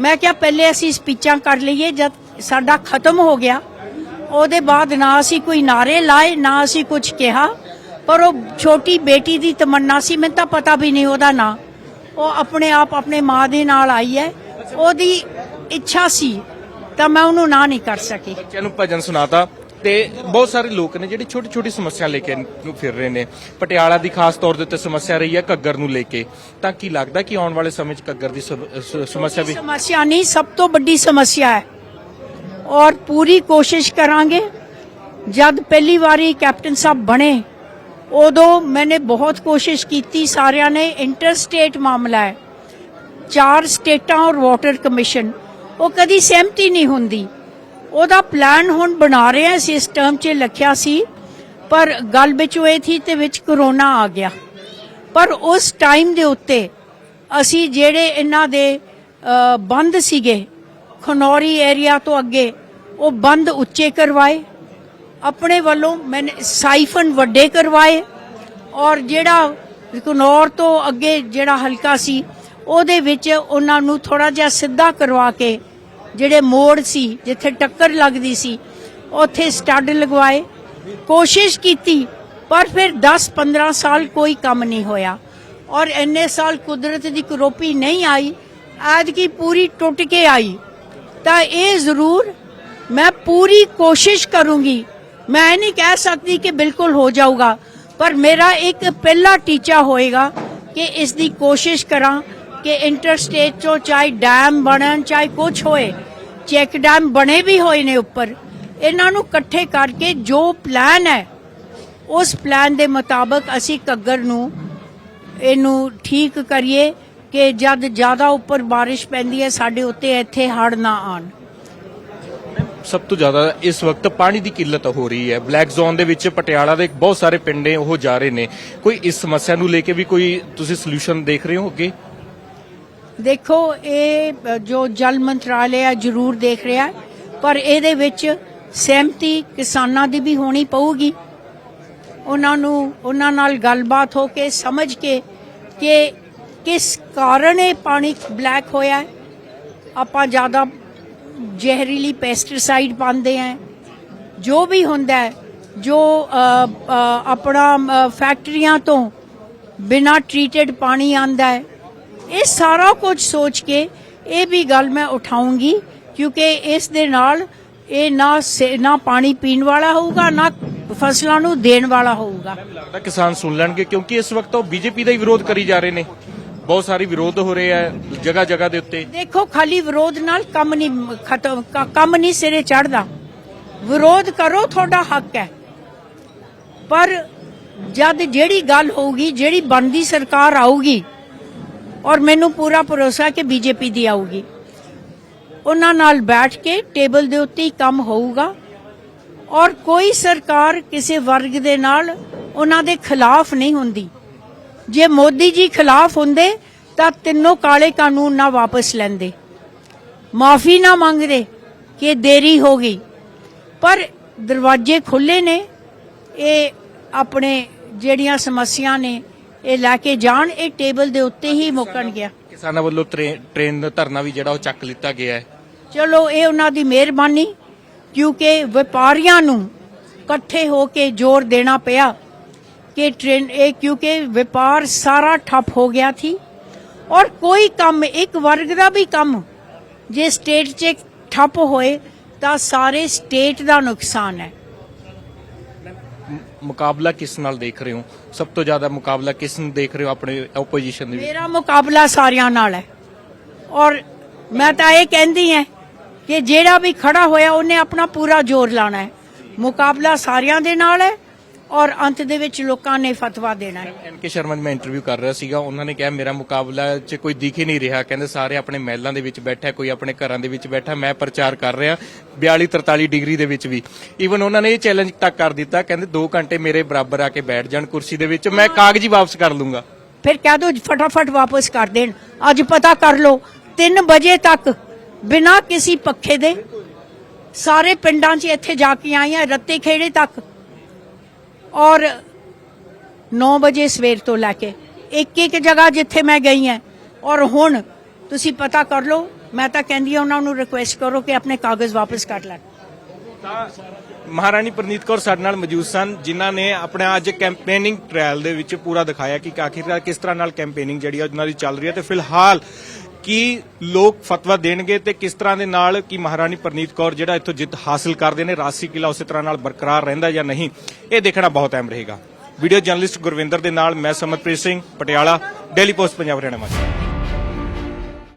ਮੈਂ ਕਿਹਾ ਪਹਿਲੇ ਅਸੀਂ ਸਪੀਚਾਂ ਕਰ ਲਈਏ, ਜਦ ਸਾਡਾ ਖਤਮ ਹੋ ਗਿਆ, ਉਹਦੇ ਬਾਅਦ ਨਾ ਅਸੀਂ ਕੋਈ ਨਾਰੇ ਲਾਏ, ਨਾ ਅਸੀਂ ਕੁਝ ਕਿਹਾ, ਪਰ ਉਹ ਛੋਟੀ ਬੇਟੀ ਦੀ ਤਮੰਨਾ ਸੀ, ਮੈਨੂੰ ਤਾਂ ਪਤਾ ਵੀ ਨਹੀਂ ਉਹਦਾ ਨਾਂ। ਉਹ ਆਪਣੇ ਆਪ ਆਪਣੇ ਮਾਂ ਦੇ ਨਾਲ ਆਈ ਹੈ, ਉਹਦੀ ਇੱਛਾ ਸੀ, ਤਾਂ ਮੈਂ ਉਹਨੂੰ ਨਾ ਨਹੀਂ ਕਰ ਸਕੀ। ਬੱਚਿਆਂ ਨੂੰ ਭਜਨ ਸੁਣਾਤਾ। ਤੇ ਬਹੁਤ ਸਾਰੇ ਲੋਕ ਨੇ ਜਿਹੜੇ ਛੋਟੀ ਛੋਟੀ ਸਮੱਸਿਆ ਲੈ ਕੇ ਨੂੰ ਫਿਰ ਰਹੇ ਨੇ। ਪਟਿਆਲਾ ਦੀ ਖਾਸ ਤੌਰ ਦੇ ਉੱਤੇ ਸਮੱਸਿਆ ਰਹੀ ਹੈ ਘੱਗਰ ਨੂੰ ਲੈ ਕੇ। ਤਾਂ ਕੀ ਲੱਗਦਾ ਕਿ ਆਉਣ ਵਾਲੇ ਸਮੇਂ 'ਚ ਘੱਗਰ ਦੀ ਸਮੱਸਿਆ ਵੀ ਸਮੱਸਿਆ ਨਹੀਂ, ਸਭ ਤੋਂ ਵੱਡੀ ਸਮੱਸਿਆ ਹੈ। ਔਰ ਪੂਰੀ ਕੋਸ਼ਿਸ਼ ਕਰਾਂਗੇ। ਜਦ ਪਹਿਲੀ ਵਾਰੀ ਕੈਪਟਨ ਸਾਹਿਬ ਬਣੇ, ਉਦੋਂ ਮੈਨੇ ਬਹੁਤ ਕੋਸ਼ਿਸ਼ ਕੀਤੀ, ਸਾਰਿਆਂ ਨੇ ਇੰਟਰ ਸਟੇਟ ਮਾਮਲਾ ਹੈ। ਚਾਰ ਸਟੇਟਾਂ ਔਰ ਵਾਟਰ ਕਮਿਸ਼ਨ। ਉਹ ਕਦੀ ਸਹਿਮਤੀ ਨਹੀਂ ਹੁੰਦੀ। ਉਹਦਾ ਪਲਾਨ ਹੁਣ ਬਣਾ ਰਹੇ ਸੀ ਇਸ ਟਰਮ 'ਚ ਲਿਖਿਆ ਸੀ, ਪਰ ਗੱਲ ਵਿੱਚ ਹੋਏ ਥੀ ਤੇ ਵਿੱਚ ਕਰੋਨਾ ਆ ਗਿਆ। ਪਰ ਉਸ ਟਾਈਮ ਦੇ ਉੱਤੇ ਅਸੀਂ ਜਿਹੜੇ ਇਹਨਾਂ ਦੇ ਬੰਦ ਸੀਗੇ, ਖਨੌਰੀ ਏਰੀਆ ਤੋਂ ਅੱਗੇ, ਉਹ ਬੰਦ ਉੱਚੇ ਕਰਵਾਏ। ਆਪਣੇ ਵੱਲੋਂ ਮੈਨੇ ਸਾਈਫਨ ਵੱਡੇ ਕਰਵਾਏ ਔਰ ਜਿਹੜਾ ਕਨੌਰ ਤੋਂ ਅੱਗੇ ਜਿਹੜਾ ਹਲਕਾ ਸੀ, ਉਹਦੇ ਵਿੱਚ ਉਹਨਾਂ ਨੂੰ ਥੋੜਾ ਜਿਹਾ ਸਿੱਧਾ ਕਰਵਾ ਕੇ ਜਿਹੜੇ ਮੋੜ ਸੀ, ਜਿੱਥੇ ਟੱਕਰ ਲੱਗਦੀ ਸੀ, ਉੱਥੇ ਸਟੱਡ ਲਗਵਾਏ, ਕੋਸ਼ਿਸ਼ ਕੀਤੀ, ਪਰ ਫਿਰ 10-15 ਸਾਲ ਕੋਈ ਕੰਮ ਨਹੀਂ ਹੋਇਆ। ਔਰ ਇੰਨੇ ਸਾਲ ਕੁਦਰਤ ਦੀ ਕਰੋਪੀ ਨਹੀਂ ਆਈ, ਐਤਕੀ ਪੂਰੀ ਟੁੱਟ ਕੇ ਆਈ। ਤਾਂ ਇਹ ਜ਼ਰੂਰ ਮੈਂ ਪੂਰੀ ਕੋਸ਼ਿਸ਼ ਕਰੂੰਗੀ। ਮੈਂ ਇਹ ਨਹੀਂ ਕਹਿ ਸਕਦੀ ਕਿ ਬਿਲਕੁਲ ਹੋ ਜਾਊਗਾ, ਪਰ ਮੇਰਾ ਇੱਕ ਪਹਿਲਾ ਟੀਚਾ ਹੋਏਗਾ ਕਿ ਇਸ ਦੀ ਕੋਸ਼ਿਸ਼ ਕਰਾਂ ਕਿ ਇੰਟਰਸਟੇਟ ਚੋਂ ਚਾਹੇ ਡੈਮ ਬਣਨ, ਚਾਹੇ ਕੁਝ ਹੋਏ ਚੈੱਕ ਡੈਮ ਬਣੇ ਵੀ ਹੋਏ ਨੇ ਉੱਪਰ। ਇਹਨਾਂ ਨੂੰ ਇਕੱਠੇ ਕਰਕੇ ਜੋ ਪਲਾਨ ਹੈ, ਉਸ ਪਲਾਨ ਦੇ ਮੁਤਾਬਕ ਅਸੀਂ ਕੱਗਰ ਨੂੰ, ਇਹਨੂੰ ਠੀਕ ਕਰੀਏ ਕਿ ਜਦ ਜ਼ਿਆਦਾ ਉੱਪਰ ਬਾਰਿਸ਼ ਪੈਂਦੀ ਹੈ, ਸਾਡੇ ਉੱਤੇ ਇੱਥੇ ਹੜ ਨਾ ਆਣ ਸਭ ਤੋਂ ਜ਼ਿਆਦਾ ਇਸ ਵਕਤ ਪਾਣੀ ਦੀ ਕਿੱਲਤ ਹੋ ਰਹੀ ਹੈ। ਬਲੈਕ ਜ਼ੋਨ ਦੇ ਵਿੱਚ ਪਟਿਆਲਾ ਦੇ ਬਹੁਤ ਸਾਰੇ ਪਿੰਡ ਉਹ ਜਾ ਰਹੇ ਨੇ। ਕੋਈ ਇਸ ਸਮੱਸਿਆ ਨੂੰ ਲੈ ਕੇ ਵੀ ਕੋਈ ਤੁਸੀਂ ਸੋਲੂਸ਼ਨ ਦੇਖ ਰਹੇ ਹੋ ਅੱਗੇ? ਦੇਖੋ, ਇਹ ਜੋ ਜਲ ਮੰਤਰਾਲੇ ਆ ਜ਼ਰੂਰ ਦੇਖ ਰਿਹਾ ਪਰ ਇਹਦੇ ਵਿੱਚ ਸਹਿਮਤੀ ਕਿਸਾਨਾਂ ਦੀ ਵੀ ਹੋਣੀ ਪਊਗੀ। ਉਹਨਾਂ ਨੂੰ, ਉਹਨਾਂ ਨਾਲ ਗੱਲਬਾਤ ਹੋ ਕੇ, ਸਮਝ ਕੇ ਕਿ ਕਿਸ ਕਾਰਨ ਇਹ ਪਾਣੀ ਬਲੈਕ ਹੋਇਆ ਹੈ। ਆਪਾਂ ਜ਼ਿਆਦਾ ਜ਼ਹਿਰੀਲੀ ਪੈਸਟੀਸਾਈਡ ਪਾਉਂਦੇ ਆ ਜੋ ਵੀ ਹੁੰਦਾ ਹੈ, ਜੋ ਆਪਣਾ ਫੈਕਟਰੀਆਂ ਤੋਂ ਬਿਨਾ ਟ੍ਰੀਟਡ ਪਾਣੀ ਆਂਦਾ ਹੈ ਇਹ ਸਾਰਾ ਕੁਝ ਸੋਚ ਕੇ ਇਹ ਵੀ ਗੱਲ ਮੈਂ ਉਠਾਉਂਗੀ ਕਿਉਂਕਿ ਇਸ ਦੇ ਨਾਲ ਇਹ ਨਾ ਨਾ ਪਾਣੀ ਪੀਣ ਵਾਲਾ ਹੋਊਗਾ ਨਾ ਫਸਲਾਂ ਨੂੰ ਦੇਣ ਵਾਲਾ ਹੋਊਗਾ। ਲੱਗਦਾ ਕਿਸਾਨ ਸੁਣ ਲੈਣਗੇ ਕਿਉਂਕਿ ਇਸ ਵਕਤ ਉਹ ਬੀਜੇਪੀ ਦਾ ਹੀ ਵਿਰੋਧ ਕਰੀ ਜਾ ਰਹੇ ਨੇ। ਬਹੁਤ ਸਾਰੇ ਵਿਰੋਧ ਹੋ ਰਹੇ ਆ ਜਗ੍ਹਾ ਜਗ੍ਹਾ ਦੇ ਉੱਤੇ। ਦੇਖੋ ਖਾਲੀ ਵਿਰੋਧ ਨਾਲ ਕੰਮ ਨਹੀਂ ਖਤਮ ਕੰਮ ਨਹੀਂ ਸਿਰੇ ਚੜਦਾ ਵਿਰੋਧ ਕਰੋ ਤੁਹਾਡਾ ਹੱਕ ਹੈ। ਪਰ ਜਦ ਜਿਹੜੀ ਗੱਲ ਹੋਊਗੀ ਜਿਹੜੀ ਬਣਦੀ ਸਰਕਾਰ ਆਊਗੀ ਔਰ ਮੈਨੂੰ ਪੂਰਾ ਭਰੋਸਾ ਕਿ ਬੀਜੇਪੀ ਦੀ ਆਊਗੀ। ਉਹਨਾਂ ਨਾਲ ਬੈਠ ਕੇ ਟੇਬਲ ਦੇ ਉੱਤੇ ਹੀ ਕੰਮ ਹੋਊਗਾ। ਔਰ ਕੋਈ ਸਰਕਾਰ ਕਿਸੇ ਵਰਗ ਦੇ ਨਾਲ ਉਹਨਾਂ ਦੇ ਖਿਲਾਫ ਨਹੀਂ ਹੁੰਦੀ। ਜੇ ਮੋਦੀ ਜੀ ਖਿਲਾਫ ਹੁੰਦੇ, ਤਾਂ ਤਿੰਨੋਂ ਕਾਲੇ ਕਾਨੂੰਨ ਨਾ ਵਾਪਸ ਲੈਂਦੇ। ਮਾਫੀ ਨਾ ਮੰਗਦੇ ਕਿ ਦੇਰੀ ਹੋ ਗਈ। ਪਰ ਦਰਵਾਜ਼ੇ ਖੁੱਲੇ ਨੇ। ਇਹ ਆਪਣੇ ਜਿਹੜੀਆਂ ਸਮੱਸਿਆ ਨੇ ਇਹ ਲੈ ਕੇ ਜਾਣ ਇਹ ਟੇਬਲ ਦੇ ਉੱਤੇ ਹੀ ਮੁੱਕਣ ਗਿਆ। ਕਿਸਾਨਾਂ ਵੱਲੋਂ ਟ੍ਰੇ- ਟ੍ਰੇਨ ਦਾ ਧਰਨਾ ਵੀ ਜਿਹੜਾ ਉਹ ਚੱਕ ਲਿੱਤਾ ਗਿਆ ਹੈ। ਚਲੋ ਇਹ ਉਹਨਾਂ ਦੀ ਮਿਹਰਬਾਨੀ ਕਿਉਂਕਿ ਵਪਾਰੀਆਂ ਨੂੰ ਇਕੱਠੇ ਹੋ ਕੇ ਜ਼ੋਰ ਦੇਣਾ ਪਿਆ ਕਿ ਟ੍ਰੇਨ ਇਹ ਕਿਉਂਕਿ ਵਪਾਰ ਸਾਰਾ ਠੱਪ ਹੋ ਗਿਆ ਸੀ। ਔਰ ਕੋਈ ਕੰਮ ਇੱਕ ਵਰਗ ਦਾ ਵੀ ਕੰਮ ਜੇ ਸਟੇਟ 'ਚ ਠੱਪ ਹੋਏ ਤਾਂ ਸਾਰੇ ਸਟੇਟ ਦਾ ਨੁਕਸਾਨ ਹੈ। ਮੁਕਾਬਲਾ ਕਿਸ ਨਾਲ ਦੇਖ ਰਹੇ ਹੋ? ਸਭ ਤੋਂ ਜ਼ਿਆਦਾ ਮੁਕਾਬਲਾ ਕਿਸ ਨੂੰ ਦੇਖ ਰਹੇ ਹੋ ਆਪਣੇ ਆਪੋਜੀਸ਼ਨ ਦੇ ਵਿੱਚ? ਮੇਰਾ ਮੁਕਾਬਲਾ ਸਾਰਿਆਂ ਨਾਲ ਹੈ। ਔਰ ਮੈਂ ਤਾਂ ਇਹ ਕਹਿੰਦੀ ਹਾਂ ਕਿ ਜਿਹੜਾ ਵੀ ਖੜਾ ਹੋਇਆ, ਉਹਨੇ ਆਪਣਾ ਪੂਰਾ ਜ਼ੋਰ ਲਾਣਾ ਹੈ। ਮੁਕਾਬਲਾ ਸਾਰਿਆਂ ਦੇ ਨਾਲ ਹੈ ਔਰ ਅੰਤ ਦੇ ਵਿੱਚ ਲੋਕਾਂ ਨੇ ਫਤਵਾ ਦੇਣਾ ਹੈ। ਐਨ ਕੇ ਸ਼ਰਮਾ ਮੈਂ ਇੰਟਰਵਿਊ ਕਰ ਰਿਹਾ ਸੀਗਾ। ਉਹਨਾਂ ਨੇ ਕਿਹਾ ਮੇਰਾ ਮੁਕਾਬਲਾ 'ਚ ਕੋਈ ਦਿਖ ਹੀ ਨਹੀਂ ਰਿਹਾ। ਕਹਿੰਦੇ ਸਾਰੇ ਆਪਣੇ ਮਹਿਲਾਂ ਦੇ ਵਿੱਚ ਬੈਠਾ ਕੋਈ ਆਪਣੇ ਘਰਾਂ ਦੇ ਵਿੱਚ ਬੈਠਾ ਮੈਂ ਪ੍ਰਚਾਰ ਕਰ ਰਿਹਾ 42 43 ਡਿਗਰੀ ਦੇ ਵਿੱਚ ਵੀ। ਈਵਨ ਉਹਨਾਂ ਨੇ ਇਹ ਚੈਲੰਜ ਤੱਕ ਕਰ ਦਿੱਤਾ। ਕਹਿੰਦੇ 2 ਘੰਟੇ ਮੇਰੇ ਬਰਾਬਰ ਆ ਕੇ ਬੈਠ ਜਾਣ ਕੁਰਸੀ ਦੇ ਵਿੱਚ। ਮੈਂ ਕਾਗਜ਼ੀ ਵਾਪਸ ਕਰ ਲੂੰਗਾ। ਫਿਰ ਕਹਿ ਦੋ ਫਟਾਫਟ ਵਾਪਸ ਕਰ ਦੇਣ। ਅੱਜ ਪਤਾ ਕਰ ਲਓ 3 ਵਜੇ ਤੱਕ ਬਿਨਾਂ ਕਿਸੇ ਪੱਖੇ ਦੇ ਸਾਰੇ ਪਿੰਡਾਂ 'ਚ ਇੱਥੇ ਜਾ ਕੇ ਆਈ ਹਾਂ ਰੱਤੇ ਖੇੜੇ ਤੱਕ ਔਰ 9 ਵਜੇ ਸਵੇਰ ਤੋਂ ਲੈ ਕੇ ਇੱਕ ਇੱਕ ਜਗ੍ਹਾ ਜਿੱਥੇ ਮੈਂ ਗਈ ਹਾਂ। ਔਰ ਹੁਣ ਤੁਸੀਂ ਪਤਾ ਕਰ ਲਓ, ਮੈਂ ਤਾਂ ਕਹਿੰਦੀ ਹਾਂ ਉਹਨਾਂ ਨੂੰ ਰਿਕੁਐਸਟ ਕਰੋ ਕਿ ਆਪਣੇ ਕਾਗਜ਼ ਵਾਪਸ ਕਰ ਲੈਣ। ਮਹਾਰਾਣੀ ਪ੍ਰਨੀਤ ਕੌਰ ਸਾਡੇ ਨਾਲ ਮੌਜੂਦ ਸਨ, ਜਿਨ੍ਹਾਂ ਨੇ ਆਪਣੇ ਅੱਜ ਕੈਂਪੇਨਿੰਗ ਟ੍ਰਾਇਲ ਦੇ ਵਿੱਚ ਪੂਰਾ ਦਿਖਾਇਆ ਕਿ ਆਖਿਰਕਾਰ ਕਿਸ ਤਰ੍ਹਾਂ ਨਾਲ ਕੈਂਪੇਨਿੰਗ ਜਿਹੜੀ ਉਹਨਾਂ ਦੀ ਚੱਲ ਰਹੀ ਹੈ ਤੇ ਫਿਲਹਾਲ ਕੀ ਲੋਕ ਫਤਵਾ ਦੇਣਗੇ ਤੇ ਕਿਸ ਤਰ੍ਹਾਂ ਦੇ ਨਾਲ ਕਿ ਮਹਾਰਾਣੀ ਪ੍ਰਨੀਤ ਕੌਰ ਜਿਹੜਾ ਇੱਥੋਂ ਜਿੱਤ ਹਾਸਲ ਕਰਦੇ ਨੇ, ਰਾਸੀ ਕਿਲਾ ਉਸੇ ਤਰ੍ਹਾਂ ਨਾਲ ਬਰਕਰਾਰ ਰਹਿੰਦਾ ਜਾਂ ਨਹੀਂ, ਇਹ ਦੇਖਣਾ ਬਹੁਤ ਅਹਿਮ ਰਹੇਗਾ। ਵੀਡੀਓ ਜਰਨਲਿਸਟ ਗੁਰਵਿੰਦਰ ਦੇ ਨਾਲ, ਮੈਂ ਸਮਰਪ੍ਰੀਤ ਸਿੰਘ ਪਟਿਆਲਾ, ਡੇਲੀ ਪੋਸਟ ਪੰਜਾਬ ਹਰਿਆਣਾ ਮਾਝਾ